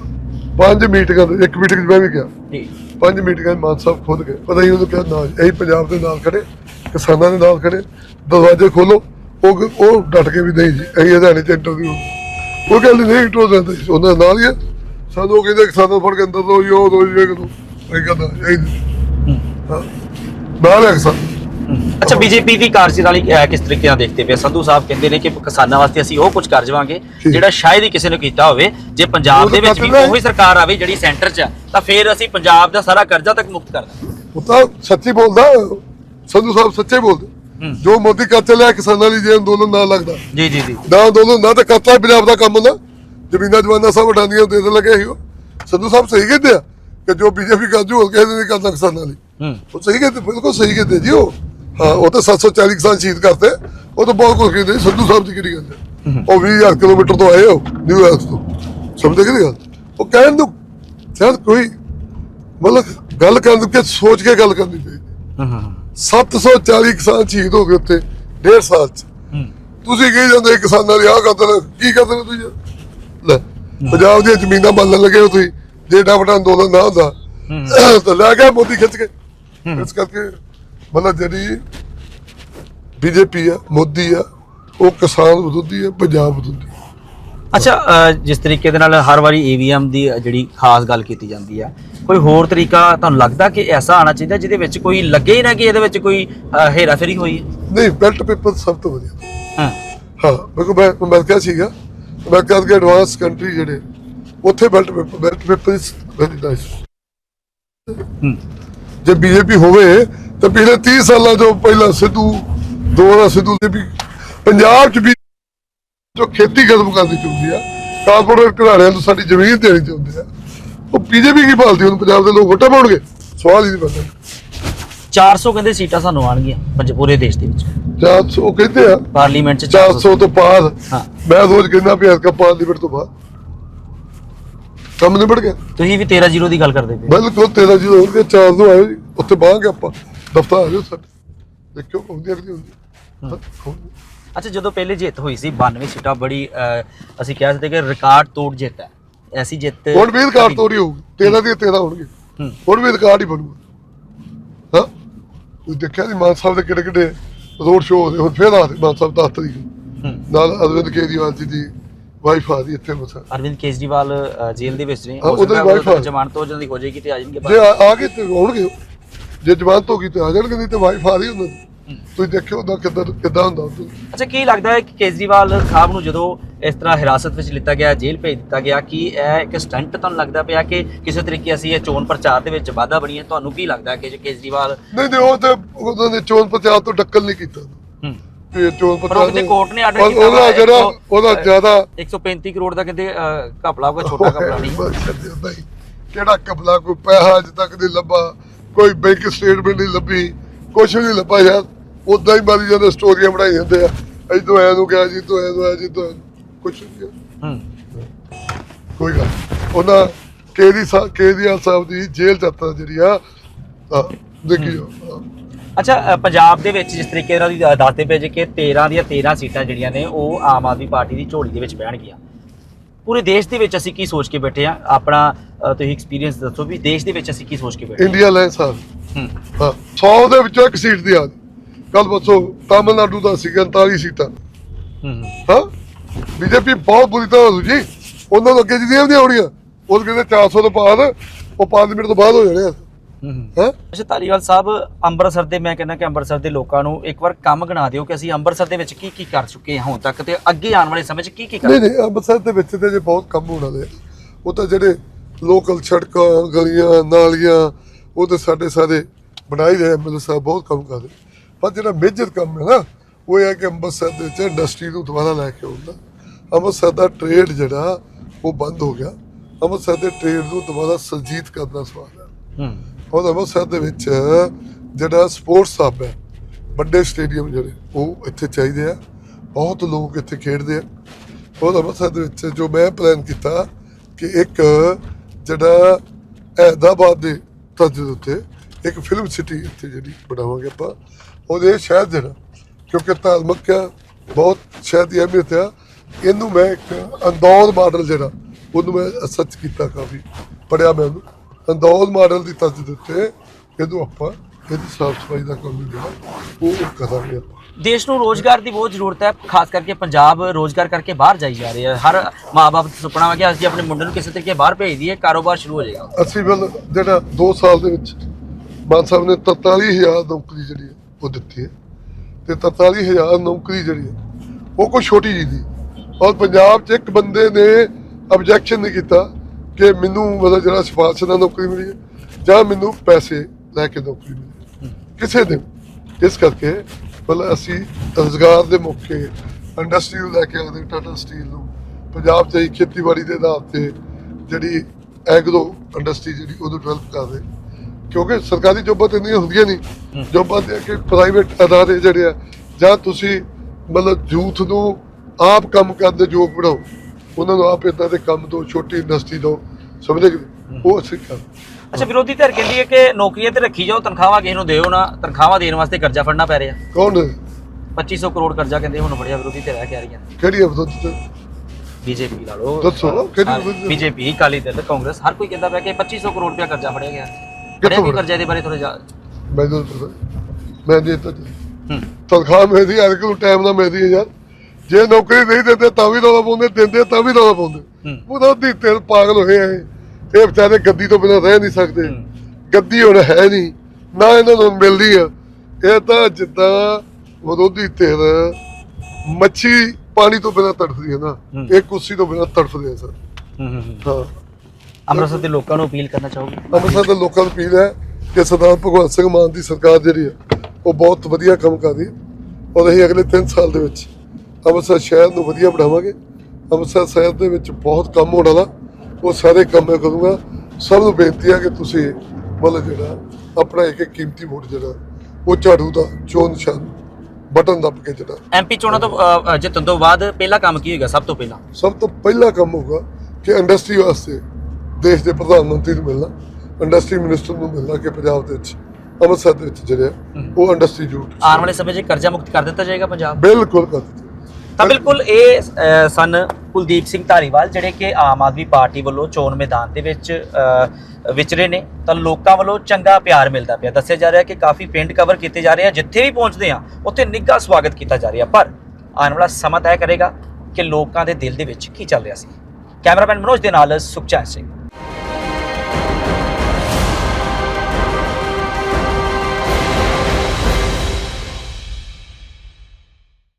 ਪੰਜ ਮੀਟਿੰਗਾਂ ਦੇ- ਇੱਕ ਮੀਟਿੰਗ 'ਚ ਮੈਂ ਵੀ ਗਿਆ। ਜੀ। ਪੰਜ ਮੀਟਿੰਗਾਂ ਮਾਨ ਸਾਹਿਬ ਖੁਦ ਗਏ। ਪਤਾ ਹੀ ਉਹਨੂੰ ਕਿਹਾ ਨਾ ਇਹੀ ਪੰਜਾਬ ਦੇ ਨਾਲ ਖੜੇ ਕਿਸਾਨਾਂ ਦੇ ਨਾਲ ਖੜੇ ਦਰਵਾਜ਼ੇ ਖੋਲੋ ਉਹ ਉਹ ਡਟ ਕੇ ਵੀ ਨਹੀਂ ਜੀ ਅਸੀਂ ਹਰਿਆਣੇ 'ਚ ਇੰਟਰਵਿਊ ਉਹ ਕਹਿੰਦੇ ਨਹੀਂ ਇੰਟਰਵਿਊ ਦਿੰਦੇ ਸੀ ਉਹਨਾਂ ਦੇ ਨਾਲ ਹੀ ਆ। ਸਾਨੂੰ ਉਹ ਕਹਿੰਦੇ ਨੂੰ ਫੜ ਕੇ ਅੰਦਰ ਦੋ ਯੋ ਦੋ ਇਹ ਕਰੋ ਇਹ ਕਹਿੰਦਾ ਇਹ ਹਾਂ। ਨਾਲ ਹੈ ਕਿਸਾਨ ਅੱਛਾ ਬੀਜੇਪੀ ਦੀ ਕਾਰਜਕਾਲੀ ਅ, ਕਿਸ ਤਰੀਕੇ ਨਾਲ ਦੇਖਦੇ ਪਏ? ਸੰਧੂ ਸਾਹਿਬ ਕਹਿੰਦੇ ਨੇ ਕਿ ਕਿਸਾਨਾਂ ਵਾਸਤੇ ਅਸੀਂ ਉਹ ਕੁਝ ਕਰ ਜਾਵਾਂਗੇ। ਜਿਹੜਾ ਸ਼ਾਇਦ ਹੀ ਕਿਸੇ ਨੇ ਕੀਤਾ ਹੋਵੇ। ਜੇ ਪੰਜਾਬ ਦੇ ਤਾਂ ਵਿੱਚ ਵੀ ਉਹੀ ਸਰਕਾਰ ਆਵੇ ਜਿਹੜੀ ਸੈਂਟਰ 'ਚ ਤਾਂ ਫਿਰ ਅਸੀਂ ਪੰਜਾਬ ਦਾ ਸਾਰਾ ਕਰਜ਼ਾ ਤੱਕ ਮੁਕਤ ਕਰ ਦਾਂਗੇ। ਉਹ ਤਾਂ ਸੱਚੀ ਬੋਲਦਾ। ਸੰਧੂ ਸਾਹਿਬ ਸੱਚੇ ਬੋਲਦੇ। ਜੋ ਮੋਦੀ ਕਰ ਚੱਲਿਆ ਕਿਸਾਨਾਂ ਲਈ ਜੇ ਅੰਦੋਲਨ ਨਾ ਲੱਗਦਾ। ਜੀ ਜੀ ਜੀ। ਨਾ ਅੰਦੋਲਨ ਨਾ ਤਾਂ ਕਰਤਾ ਪੰਜਾਬ ਦਾ ਕੰਮ ਜ਼ਮੀਨਾਂ ਜਵਾਨਾਂ ਸਭ ਉਠਾਉਂਦੀਆਂ ਦੇ ਦੇ ਲੱਗੇ ਸੀ ਉਹ। ਸੰਧੂ ਸਾਹਿਬ ਸਹੀ ਕਹਿੰਦੇ ਆ ਕਿ ਜੋ ਬੀਜੇਪੀ ਕਰ ਜੂ ਉਹ ਕਹਿੰਦੇ ਨਹੀਂ ਕਰਦਾ ਕਿਸਾਨਾਂ ਲਈ। ਹੂੰ। ਉਹ ਸਹੀ ਕਹਿੰਦੇ ਬਿਲਕੁਲ ਸਹੀ ਕਹਿੰਦੇ ਜੀ ਉਹ। ਹਾਂ ਉਹ ਤਾਂ 740 ਕਿਸਾਨ ਸ਼ਹੀਦ ਕਰਤੇ। ਉਹ ਤਾਂ ਬਹੁਤ ਕੁਝ ਕਹਿੰਦੇ ਸੰਧੂ ਸਾਹਿਬ ਦੀ ਕਿਹੜੀ ਗੱਲ ਹੈ? ਉਹ 20000 ਕਿਲੋਮੀਟਰ ਤੋਂ ਆਏ ਹੋ ਨਿਊਯਾਰਕ ਤੋਂ। ਸਮਝਦੇ ਕਿ ਨਹੀਂ ਗੱਲ? ਉਹ ਕਹਿਣ ਨੂੰ ਸ਼ਾਇਦ ਕੋਈ ਮਤਲਬ ਗੱਲ ਕਰਨ ਕੇ ਸੋਚ ਕੇ ਗੱਲ ਕਰਨੀ ਚਾਹੀਦੀ ਹੂੰ। ਹੂੰ 740 ਕਿਸਾਨ ਸ਼ਹੀਦ ਹੋ ਗਏ ਉੱਤੇ ਡੇਢ ਸਾਲ ਚ। ਹੂੰ। ਤੁਸੀਂ ਕਹੀ ਜਾਂਦੇ ਕਿਸਾਨਾਂ ਲਈ ਆਹ ਕਰਦੇ ਨੇ ਕੀ ਕਰਦੇ ਨੇ ਤੁਸੀਂ? ਲੈ। ਪੰਜਾਬ ਦੀਆਂ ਜ਼ਮੀਨਾਂ ਮੰਨਣ ਲੱਗੇ ਹੋ ਤੁਸੀਂ। ਜੇ ਏਡਾ ਵੱਡਾ ਅੰਦੋਲਨ ਨਾ ਹੁੰਦਾ। ਤਾਂ ਲੈ ਗਿਆ ਮੋਦੀ ਖਿੱਚ ਕੇ। ਇਸ ਕਰਕੇ ਮਤਲਬ ਜਿਹੜੀ ਬੀਜੇਪੀ ਆ ਮੋਦੀ ਆ ਉਹ ਕਿਸਾਨ ਵਿਰੋਧੀ ਆ ਪੰਜਾਬ ਵਿਰੋਧੀ ਅੱਛਾ ਜਿਸ ਤਰੀਕੇ ਦੇ ਨਾਲ ਹਰ ਵਾਰੀ ਈਵੀਐਮ ਦੀ ਜਿਹੜੀ ਖਾਸ ਗੱਲ ਕੀਤੀ ਜਾਂਦੀ ਹੈ ਕੋਈ ਹੋਰ ਤਰੀਕਾ ਤੁਹਾਨੂੰ ਲੱਗਦਾ ਕਿ ਐਸਾ ਆਣਾ ਚਾਹੀਦਾ ਜਿਹਦੇ ਵਿੱਚ ਕੋਈ ਲੱਗੇ ਹੀ ਨਾ ਕਿ ਇਹਦੇ ਵਿੱਚ ਕੋਈ ਹੇਰਾਫੇਰੀ ਹੋਈ? ਹੈ ਨਹੀਂ ਬੈਲਟ ਪੇਪਰ ਸਭ ਤੋਂ ਵਧੀਆ। ਹਾਂ। ਹਾਂ ਬਿਲਕੁਲ ਮੈਂ ਅਮਰੀਕਾ ਸੀਗਾ ਅਮਰੀਕਾ ਦੇ ਐਡਵਾਂਸ ਕੰਟਰੀ ਜਿਹੜੇ ਉੱਥੇ ballot ballot paper is very nice ਜੇ ਬੀਜੇਪੀ ਹੋਵੇ ਤਾਂ ਪਿਛਲੇ 30 ਸਾਲਾਂ ਤੋਂ ਪਹਿਲਾਂ ਸਿੱਧੂ ਦੋ ਦਾ ਸਿੱਧੂ ਦੇ ਵੀ ਪੰਜਾਬ ਚ ਵੀ ਜੋ ਖੇਤੀ ਖਤਮ ਕਰਨੀ ਚਾਹੁੰਦੀ ਆ ਕਾਰਪੋਰੇਟ ਘਰਾਣਿਆਂ ਨੂੰ ਸਾਡੀ ਜ਼ਮੀਨ ਦੇਣੀ ਚਾਹੁੰਦੇ ਆ ਉਹ ਬੀਜੇਪੀ ਕੀ ਭਾਲਦੀ ਉਹਨੂੰ ਪੰਜਾਬ ਦੇ ਲੋਕ ਵੋਟਾਂ ਪਾਉਣਗੇ? ਸਵਾਲ ਹੀ ਨਹੀਂ ਬਣਦਾ। 400 ਕਹਿੰਦੇ ਸੀਟਾਂ ਸਾਨੂੰ ਆਣਗੀਆਂ ਪੰਜ ਪੂਰੇ ਦੇਸ਼ ਦੇ ਵਿੱਚ। 400 ਉਹ ਕਹਿੰਦੇ ਆ। ਪਾਰਲੀਮੈਂਟ ਚ 400 ਤੋਂ ਬਾਅਦ ਹਾਂ। ਮੈਂ ਰੋਜ਼ ਕਹਿੰਦਾ ਵੀ ਐਤਕਾ ਪਾਰਲੀਮੈਂਟ ਤੋਂ ਬਾਅਦ। ਕੰਮ ਨਿਬੜ ਗਿਆ। ਤੁਸੀਂ ਵੀ 13 ਜ਼ੀਰੋ ਦੀ ਗੱਲ ਕਰਦੇ ਪਏ। ਬਿਲਕੁਲ ਤੇਰਾ ਜੀ ਹੋਣਗੇ ਚਾਰ ਨੂੰ ਆਇਓ ਜੀ ਉੱਥੇ ਬਾਹਾਂਗੇ ਆਪਾਂ। ਦਫਤਰ ਆ ਜਾਓ ਸਾਡੇ। ਦੇਖਿਓ ਹੁੰਦੀ ਅਗਲੀ ਹੁੰਦੀ। ਹਾਂ, ਹੋਊਗੀ। ਅੱਛਾ ਜਦੋਂ ਪਹਿਲੇ ਜਿੱਤ ਹੋਈ ਸੀ 92 ਸੀਟਾਂ ਬੜੀ ਅਹ, ਅਸੀਂ ਕਹਿ ਸਕਦੇ ਕਿ ਰਿਕਾਰਡ ਤੋੜ ਜਿੱਤ ਹੈ। ਐਸੀ ਜਿੱਤ ਹੁਣ ਵੀ ਰਿਕਾਰਡ ਤੋਰੀ ਹੋਊਗੀ। ਤੇਰਾ ਦੀ ਤੇਰਾ ਹੋਣਗੇ। ਹੂੰ। ਹੁਣ ਵੀ ਰਿਕਾਰਡ ਹੀ ਬਣੂਗਾ। ਹਾਂ। ਤੁਸੀਂ ਦੇਖਿਆ ਨਹੀਂ ਮਾਨ ਸਾਹਿਬ ਦੇ ਕਿਹੜੇ ਕਿਹੜੇ ਰੋਡ ਸ਼ੋਅ ਹੋਦੇ ਹੁਣ ਫੇਰ ਆ ਰਹੇ ਮਾਨ ਸਾਹਿਬ 10 ਤਰੀਕ ਨੂੰ। ਨਾਲ ਅਰਵਿੰਦ ਕੇਜਰੀਵਾਲ ਜੀ ਦੀ ਵਾਈਫ ਆ ਰਹੀ ਇੱਥੇ ਮਸਾ ਅਰਵਿੰਦ ਕੇਜਰੀਵਾਲ ਜੇਲ੍ਹ ਦੇ ਵਿੱਚ ਨੇ ਹਾਂ, ਹੋ ਉਹਦੀ ਸਕਦਾ wife ਆ। ਜ਼ਮਾਨਤ ਹੋ ਜਾਂਦੀ ਹੋ ਜਾਏਗੀ ਤੇ ਆ ਜਾਣਗੇ ਜੇ ਬਾਹਰ। ਆ ਆ ਗਏ ਤੇ ਹੋਣਗੇ। ਜੇ ਜਵਾਨ ਤੋਂ ਤੇ ਆ ਜਾਣਗੇ ਨਹੀਂ ਤੇ ਵਾਈਫ ਆ ਰਹੀ ਉਹਨਾਂ ਦੀ ਤੁਸੀਂ ਦੇਖਿਓ ਉਹਦਾ ਕਿੱਦਾਂ ਕਿੱਦਾਂ ਹੁੰਦਾ ਉੱਥੇ। ਅੱਛਾ ਕੀ ਲੱਗਦਾ ਹੈ ਕਿ ਕੇਜਰੀਵਾਲ ਸਾਹਿਬ ਨੂੰ ਜਦੋਂ ਇਸ ਤਰ੍ਹਾਂ ਹਿਰਾਸਤ ਵਿੱਚ ਲਿੱਤਾ ਗਿਆ ਜੇਲ੍ਹ ਭੇਜ ਦਿੱਤਾ ਗਿਆ ਕਿ ਇਹ ਇੱਕ ਸਟੰਟ ਤੁਹਾਨੂੰ ਲੱਗਦਾ ਪਿਆ ਕਿ ਕਿਸੇ ਤਰੀਕੇ ਅਸੀਂ ਇਹ ਚੋਣ ਪ੍ਰਚਾਰ ਦੇ ਵਿੱਚ ਵਾਧਾ ਬਣੀਏ ਤੁਹਾਨੂੰ ਕੀ ਲੱਗਦਾ ਕਿ ਜੇ ਕੇਜਰੀਵਾਲ ਨਹੀਂ ਨਹੀਂ ਉਹ ਤੇ ਉਹਨਾਂ ਨੇ ਚੋਣ ਪ੍ਰਚਾਰ ਤੋਂ ਡੱਕਲ ਨਹੀਂ ਕੀਤਾ ਹੂੰ ਚੋਣ ਪਰ ਤੇ ਨੇ- ਕੋਰਟ ਨੇ ਆਰਡਰ ਉਹ- ਕੀਤਾ ਉਹਦਾ ਵਾ, ਜਿਹੜਾ ਇੱਕ ਸੌ- ਉਹਦਾ ਜ਼ਿਆਦਾ 135 ਕਰੋੜ ਦਾ ਕਹਿੰਦੇ ਅਹ, ਘਪਲਾ ਕੋਈ ਛੋਟਾ ਘਪਲਾ ਨਹੀਂ ਬਸ ਛੱਡ ਦਿਓ ਭਾਈ। ਕਿਹੜਾ ਕਬਲਾ ਕੋਈ ਪੈਸਾ ਅਜ ਤੱਕ ਨਹੀਂ ਲੱਭਾ ਕੋਈ ਬੈਂਕ ਸਟੇਟਮੈਂਟ ਨਹੀਂ ਲੱਭੀ ਕੁਛ ਨਹੀਂ ਲੱਭਾ ਯਾਰ ਉਦਾਂ ਹੀ ਮਾਰੀ ਜਾਂਦੇ ਸਟੋਰੀਆਂ ਬਣਾਈ ਜਾਂਦੇ ਆ ਅਜ ਤੋਂ ਐ ਨੂੰ ਗਿਆ ਜੀ ਤੋਂ ਐ ਨੂੰ ਆਇਆ ਜੀ ਤੋਂ ਐਂ ਨੂੰ। ਕੁਛ ਨਹੀਂ ਆ। ਹੂੰ ਕੋਈ ਗੱਲ। ਉਹਨਾਂ ਕੇਦੀ ਸਾਹਿਬ ਕੇਦੀਵਾਲ ਸਾਹਿਬ ਦੀ ਜੇਲ੍ਹ ਚੱਤਾ ਜਿਹੜੀ ਆ ਦੇਖੀ ਜਾਓ। ਅੱਛਾ ਪੰਜਾਬ ਦੇ ਵਿੱਚ ਜਿਸ ਤਰੀਕੇ ਨਾਲ ਦੀ ਦੱਸਦੇ ਪਏ ਜੇ ਕਿ 13 ਦੀਆਂ 13 ਸੀਟਾਂ ਜਿਹੜੀਆਂ ਨੇ ਉਹ ਆਮ ਆਦਮੀ ਪਾਰਟੀ ਦੀ ਝੋਲੀ ਦੇ ਵਿੱਚ ਬਹਿਣਗੀਆਂ। ਪੂਰੇ ਦੇਸ਼ ਦੇ ਵਿੱਚ ਅਸੀਂ ਕੀ ਸੋਚ ਕੇ ਬੈਠੇ ਆ ਆਪਣਾ ਤੁਸੀਂ ਐਕਸਪੀਰੀਅੰਸ ਦੱਸੋ ਵੀ ਦੇਸ਼ ਦੇ ਵਿੱਚ ਅਸੀਂ ਕੀ ਸੋਚ ਕੇ ਬੈਠੇ ਇੰਡੀਆ ਲੈ ਸਾਹਿਬ ਹੂੰ। ਹਾਂ 100 ਦੇ ਵਿੱਚੋਂ ਇੱਕ ਸੀਟ ਦੀ ਆ। ਕੱਲ ਬਸੋ ਤਾਮਿਲਨਾਡੂ ਦਾ ਸੀ 39 ਸੀਟਾਂ। ਹਾਂ ਬੀਜੇਪੀ ਬਹੁਤ ਬੁਰੀ ਤਰ੍ਹਾਂ ਹੋ ਜੀ ਉਹਨਾਂ ਨੂੰ ਅੱਗੇ ਜਿਹੜੀਆਂ ਨਹੀਂ ਆਉਣੀਆਂ ਉਹ ਕਹਿੰਦੇ 400 ਤੋਂ ਬਾਅਦ ਉਹ 5 ਮਿੰਟ ਤੋਂ ਬਾਅਦ ਹੋ ਜਾਣੇ ਆ। ਹੂੰ? ਅੱਛਾ ਧਾਲੀਵਾਲ ਸਾਹਿਬ ਅੰਮ੍ਰਿਤਸਰ ਦੇ ਮੈਂ ਕਹਿੰਦਾ ਕਿ ਅੰਮ੍ਰਿਤਸਰ ਦੇ ਲੋਕਾਂ ਨੂੰ ਇੱਕ ਵਾਰ ਕੰਮ ਗਿਣਾ ਦਿਓ ਕਿ ਅਸੀਂ ਅੰਮ੍ਰਿਤਸਰ ਦੇ ਵਿੱਚ ਕੀ ਕੀ ਕਰ ਚੁੱਕੇ ਹਾਂ ਹੁਣ ਤੱਕ ਤੇ ਅੱਗੇ ਆਉਣ ਵਾਲੇ ਸਮੇਂ 'ਚ ਕੀ ਕੀ ਕਰ ਨਹੀਂ ਨਹੀਂ ਅੰਮ੍ਰਿਤਸਰ ਦੇ ਵਿੱਚ ਤੇ ਜੇ ਬਹੁਤ ਕੰਮ ਹੋਣ ਵਾਲੇ ਆ ਉਹ ਤਾਂ ਜਿਹੜੇ ਲੋਕਲ ਸੜਕਾਂ ਗਲੀਆਂ ਨਾਲੀਆਂ ਉਹ ਤਾਂ ਸਾਡੇ ਸਾਰੇ ਬਣਾ ਹੀ ਰਹੇ ਐਮਐਲਏ ਸਾਹਿਬ ਬਹੁਤ ਕੰਮ ਕਰਦੇ ਪਰ ਜਿਹੜਾ ਮੇਜਰ ਕੰਮ ਹੈ ਨਾ ਉਹ ਇਹ ਹੈ ਕਿ ਅੰਮ੍ਰਿਤਸਰ ਦੇ ਵਿੱਚ ਇੰਡਸਟਰੀ ਨੂੰ ਦੁਬਾਰਾ ਲੈ ਕੇ ਆਉਂਦਾ ਅੰਮ੍ਰਿਤਸਰ ਦਾ ਟ੍ਰੇਡ ਜਿਹੜਾ ਉਹ ਬੰਦ ਹੋ ਗਿਆ। ਅੰਮ੍ਰਿਤਸਰ ਦੇ ਟ੍ਰੇਡ ਨੂੰ ਦੁਬਾਰਾ ਸਰਜੀਤ ਕਰਨਾ ਸਵਾਲ ਹੈ। ਹੂੰ। ਔਰ ਅੰਮ੍ਰਿਤਸਰ ਦੇ ਵਿੱਚ ਜਿਹੜਾ ਸਪੋਰਟਸ ਹੱਬ ਹੈ, ਵੱਡੇ ਸਟੇਡੀਅਮ ਜਿਹੜੇ, ਉਹ ਇੱਥੇ ਚਾਹੀਦੇ ਆ। ਬਹੁਤ ਲੋਕ ਇੱਥੇ ਖੇਡਦੇ ਆ। ਔਰ ਅੰਮ੍ਰਿਤਸਰ ਦੇ ਵਿੱਚ ਜੋ ਮੈਂ ਪਲਾਨ ਕੀਤਾ ਕਿ ਇੱਕ ਜਿਹੜਾ ਹੈਦਰਾਬਾਦ ਦੇ ਤਰਜ਼ ਦੇ ਉੱਤੇ ਇੱਕ ਫਿਲਮ ਸਿਟੀ ਇੱਥੇ ਜਿਹੜੀ ਬਣਾਵਾਂਗੇ ਆਪਾਂ। ਉਹਦੇ ਸ਼ਹਿਰ ਜਿਹੜਾ ਕਿਉਂਕਿ ਧਾਰਮਿਕ ਆ, ਬਹੁਤ ਸ਼ਹਿਰ ਦੀ ਅਹਿਮੀਅਤ ਆ। ਇਹਨੂੰ ਮੈਂ ਇੱਕ ਅੰਦੌਰ ਮਾਡਲ ਜਿਹੜਾ, ਉਹਨੂੰ ਮੈਂ ਸੱਚ ਕੀਤਾ ਕਾਫੀ ਪੜਿਆ ਮੈਂ ਉਹਨੂੰ। ਅੰਦੌਰ ਮਾਡਲ ਦੀ ਤਰਜ਼ ਦੇ ਉੱਤੇ ਇਹਨੂੰ ਆਪਾਂ ਇਹਦੀ ਸਾਫ਼ ਸਫ਼ਾਈ ਦਾ ਕੰਮ ਜਿਹੜਾ ਉਹ ਕਰਾਂਗੇ ਆਪਾਂ। ਦੇਸ਼ ਨੂੰ ਰੋਜ਼ਗਾਰ ਦੀ ਬਹੁਤ ਜ਼ਰੂਰਤ ਹੈ ਖਾਸ ਕਰਕੇ ਪੰਜਾਬ ਰੋਜ਼ਗਾਰ ਕਰਕੇ ਬਾਹਰ ਜਾਈ ਜਾ ਰਹੀ ਹੈ। ਹਰ ਮਾਪੇ ਦਾ ਸੁਪਨਾ ਵਾ ਕਿ ਅਸੀਂ ਆਪਣੇ ਮੁੰਡੇ ਨੂੰ ਕਿਸੇ ਤਰੀਕੇ ਬਾਹਰ ਭੇਜ ਦਈਏ ਕਾਰੋਬਾਰ ਸ਼ੁਰੂ ਹੋ ਜਾਏਗਾ। ਅਸੀਂ ਵੱਲ ਜਿਹੜਾ 2 ਸਾਲ ਦੇ ਵਿੱਚ ਮਾਨ ਸਾਹਿਬ ਨੇ 43000 ਨੌਕਰੀ ਜਿਹੜੀ ਹੈ ਉਹ ਦਿੱਤੀ ਹੈ। ਤੇ 43000 ਨੌਕਰੀ ਜਿਹੜੀ ਹੈ ਉਹ ਕੋਈ ਛੋਟੀ ਜੀ ਦੀ ਔਰ ਪੰਜਾਬ 'ਚ ਇੱਕ ਬੰਦੇ ਨੇ ਆਬਜੈਕਸ਼ਨ ਨਹੀਂ ਕੀਤਾ। ਕਿ ਮੈਨੂੰ ਮਤਲਬ ਜਿਹੜਾ ਸਿਫਾਰਸ਼ ਨਾਲ ਨੌਕਰੀ ਮਿਲੀ ਜਾਂ ਮੈਨੂੰ ਪੈਸੇ ਲੈ ਕੇ ਨੌਕਰੀ ਮਿਲੀ। ਕਿਸੇ ਦੇ ਵੀ। ਇਸ ਕਰਕੇ ਮਤਲਬ ਅਸੀਂ ਰੋਜ਼ਗਾਰ ਦੇ ਮੌਕੇ ਇੰਡਸਟਰੀ ਨੂੰ ਲੈ ਕੇ ਆਉਂਦੇ ਟਾਟਾ ਸਟੀਲ ਨੂੰ ਪੰਜਾਬ 'ਚ ਖੇਤੀਬਾੜੀ ਦੇ ਆਧਾਰ ਤੇ ਜਿਹੜੀ ਐਗਰੋ ਇੰਡਸਟਰੀ ਜਿਹੜੀ ਉਹਨੂੰ ਡਿਵੈਲਪ ਕਰਦੇ ਕਿਉਂਕਿ ਸਰਕਾਰੀ ਜੋਬਾਂ ਤੇ ਨਹੀਂ ਹੁੰਦੀਆਂ ਨਹੀਂ। ਜੋਬਾਂ ਤੇ ਕਿ ਪ੍ਰਾਈਵੇਟ ਅਦਾਰੇ ਜਿਹੜੇ ਆ ਜਾਂ ਤੁਸੀਂ ਮਤਲਬ ਯੂਥ ਨੂੰ ਆਪ ਕੰਮ ਕਰਨ ਦੇ ਯੋਗ ਬਣਾਓ। ਉਹਨਾਂ ਨੂੰ ਆਪ ਇਦਾਂ ਦੇ ਕੰਮ ਤੋਂ ਛੋਟੀ ਇੰਡਸਟਰੀ ਦੋ ਸਮਝਦੇ ਕਿ? ਉਹ ਅਸੀਂ ਕਰ ਅੱਛਾ ਵਿਰੋਧੀ ਧਿਰ ਕਹਿੰਦੀ ਹੈ ਕਿ ਨੌਕਰੀਆਂ ਤੇ ਰੱਖੀ ਜਾਓ ਤਨਖਾਹਾਂ ਕਿਸੇ ਨੂੰ ਦਿਓ ਨਾ ਤਨਖਾਹਾਂ ਦੇਣ ਵਾਸਤੇ ਕਰਜ਼ਾ ਫੜਨਾ ਪੈ ਰਿਹਾ। ਕੌਣ ਹੈ? 2500 ਕਰੋੜ ਕਰਜ਼ਾ ਕਹਿੰਦੇ ਹੁਣ ਫੜਿਆ ਵਿਰੋਧੀ ਧਿਰ ਕਹਿ ਰਹੀਆਂ ਕਿਹੜੀ ਅਫਸਰ ਤੇ ਬੀਜੇਪੀ ਲਾ ਲਓ। ਦੱਸੋ, ਕਿਹੜੀ? ਬੀਜੇਪੀ ਅਕਾਲੀ ਦਲ ਕਾਂਗਰਸ ਹਰ ਕੋਈ ਕਹਿੰਦਾ ਪਿਆ ਕਿ 2500 ਕਰੋੜ ਰੁਪਇਆ ਕਰਜ਼ਾ ਫੜਿਆ ਗਿਆ। ਫੜਿਆ ਕਿੱਥੋਂ ਕੀ ਫੜਿਆ? ਕਰਜ਼ੇ ਦੇ ਬਾਰੇ ਥੋੜਾ ਜਾ ਪਤਾ ਮੈਂ ਨਹੀਂ ਤਾਂ ਹੂੰ। ਤਨਖਾਹ ਮਿਲਦੀ ਹੈ ਕਿ ਟਾਈਮ ਮਿਲਦੀ ਹੈ ਯਾਰ। ਜੇ ਨੌਕਰੀ ਨਹੀਂ ਦਿੰਦੇ ਤਾਂ ਵੀ ਰੌਲਾ ਪਾਉਂਦੇ ਦਿੰਦੇ ਤਾਂ ਵੀ ਰੌਲਾ ਪਾਉਂਦੇ। ਦੀ ਤੇਲ ਪਾਗਲ ਹੋਏ ਆ ਇਹ। ਇਹ ਵਿਚਾਰੇ ਗੱਦੀ ਤੋਂ ਬਿਨਾਂ ਰਹਿ ਨਹੀਂ ਸਕਦੇ। ਗੱਦੀ ਹੁਣ ਹੈ ਨਹੀਂ ਨਾ ਇਹਨਾਂ ਨੂੰ ਮਿਲਦੀ ਆ। ਇਹ ਤਾਂ ਜਿੱਦਾਂ ਵਿਰੋਧੀ ਧਿਰ ਮੱਛੀ ਪਾਣੀ ਤੋਂ ਬਿਨਾਂ ਤੜਫਦੀ ਹੈ ਨਾ। ਹੂੰ। ਇਹ ਕੁਰਸੀ ਤੋਂ ਬਿਨਾਂ ਤੜਫਦੇ ਆ ਸਰ। ਹੂੰ ਹੂੰ ਹੂੰ। ਹਾਂ। ਅੰਮ੍ਰਿਤਸਰ ਦੇ ਲੋਕਾਂ ਨੂੰ ਅਪੀਲ ਕਰਨਾ ਚਾਹੋਗੇ? ਅੰਮ੍ਰਿਤਸਰ ਦੇ ਲੋਕਾਂ ਨੂੰ ਅਪੀਲ ਹੈ ਕਿ ਸਰਦਾਰ ਭਗਵੰਤ ਸਿੰਘ ਮਾਨ ਦੀ ਸਰਕਾਰ ਜਿਹੜੀ ਹੈ ਉਹ ਬਹੁਤ ਵਧੀਆ ਕੰਮ ਕਰ ਰਹੀ ਹੈ ਔਰ ਅਸੀਂ ਅਗਲੇ 3 ਸਾਲ ਦੇ ਵਿੱਚ ਅੰਮ੍ਰਿਤਸਰ ਸ਼ਹਿਰ ਨੂੰ ਵਧੀਆ ਬਣਾਵਾਂਗੇ। ਅੰਮ੍ਰਿਤਸਰ ਸ਼ਹਿਰ ਦੇ ਵਿੱਚ ਬਹੁਤ ਕੰਮ ਹੋਣ ਵਾਲਾ ਉਹ ਸਾਰੇ ਕੰਮ ਮੈਂ ਕਰੂੰਗਾ। ਸਭ ਨੂੰ ਬੇਨਤੀ ਹੈ ਕਿ ਤੁਸੀਂ ਮਤਲਬ ਜਿਹੜਾ ਆਪਣਾ ਇੱਕ ਇੱਕ ਕੀਮਤੀ ਵੋਟ ਜਿਹੜਾ ਉਹ ਝਾੜੂ ਦਾ ਚੋਣ ਨਿਸ਼ਾਨ ਬਟਨ ਦੱਬ ਕੇ ਜਿਹੜਾ। ਐਮਪੀ ਚੋਣਾਂ ਤੋਂ ਜਿੱਤਣ ਤੋਂ ਬਾਅਦ ਪਹਿਲਾ ਕੰਮ ਕੀ ਹੋਏਗਾ ਸਭ ਤੋਂ ਪਹਿਲਾਂ? ਸਭ ਤੋਂ ਪਹਿਲਾ ਕੰਮ ਹੋਊਗਾ ਕਿ ਇੰਡਸਟਰੀ ਵਾਸਤੇ ਦੇਸ਼ ਦੇ ਪ੍ਰਧਾਨ ਮੰਤਰੀ ਨੂੰ ਮਿਲਣਾ ਇੰਡਸਟਰੀ ਮਿਨਿਸਟਰ ਨੂੰ ਮਿਲਣਾ ਕਿ ਪੰਜਾਬ ਦੇ ਵਿੱਚ ਅੰਮ੍ਰਿਤਸਰ ਦੇ ਵਿੱਚ ਜਿਹੜੇ ਉਹ ਇੰਡਸਟਰੀ ਜ਼ਰੂਰ ਆਉਣ ਵਾਲੇ ਸਮੇਂ 'ਚ ਕਰਜ਼ਾ ਮੁਕਤ ਕਰ ਦਿੱਤਾ ਜਾਏਗਾ ਪੰਜਾਬ? ਬਿਲਕੁਲ ਕਰ ਦਿੱਤੀ ਤਾਂ ਬਿਲਕੁਲ ਇਹ ਅ, ਸਨ ਕੁਲਦੀਪ ਸਿੰਘ ਧਾਰੀਵਾਲ ਜਿਹੜੇ ਕਿ ਆਮ ਆਦਮੀ ਪਾਰਟੀ ਵੱਲੋਂ ਚੋਣ ਮੈਦਾਨ ਦੇ ਵਿੱਚ ਅ, ਵਿਚਰੇ ਨੇ। ਤਾਂ ਲੋਕਾਂ ਵੱਲੋਂ ਚੰਗਾ ਪਿਆਰ ਮਿਲਦਾ ਪਿਆ। ਦੱਸਿਆ ਜਾ ਰਿਹਾ ਕਿ ਕਾਫੀ ਪਿੰਡ ਕਵਰ ਕੀਤੇ ਜਾ ਰਹੇ ਆ ਜਿੱਥੇ ਵੀ ਪਹੁੰਚਦੇ ਆ ਉੱਥੇ ਨਿੱਘਾ ਸਵਾਗਤ ਕੀਤਾ ਜਾ ਰਿਹਾ। ਪਰ ਆਉਣ ਵਾਲਾ ਸਮਾਂ ਤੈਅ ਕਰੇਗਾ ਕਿ ਲੋਕਾਂ ਦੇ ਦਿਲ ਦੇ ਵਿੱਚ ਕੀ ਚੱਲ ਰਿਹਾ ਸੀ। ਕੈਮਰਾਮੈਨ ਮਨੋਜ ਦੇ ਨਾਲ ਸੁਖਚੈਨ ਸਿੰਘ।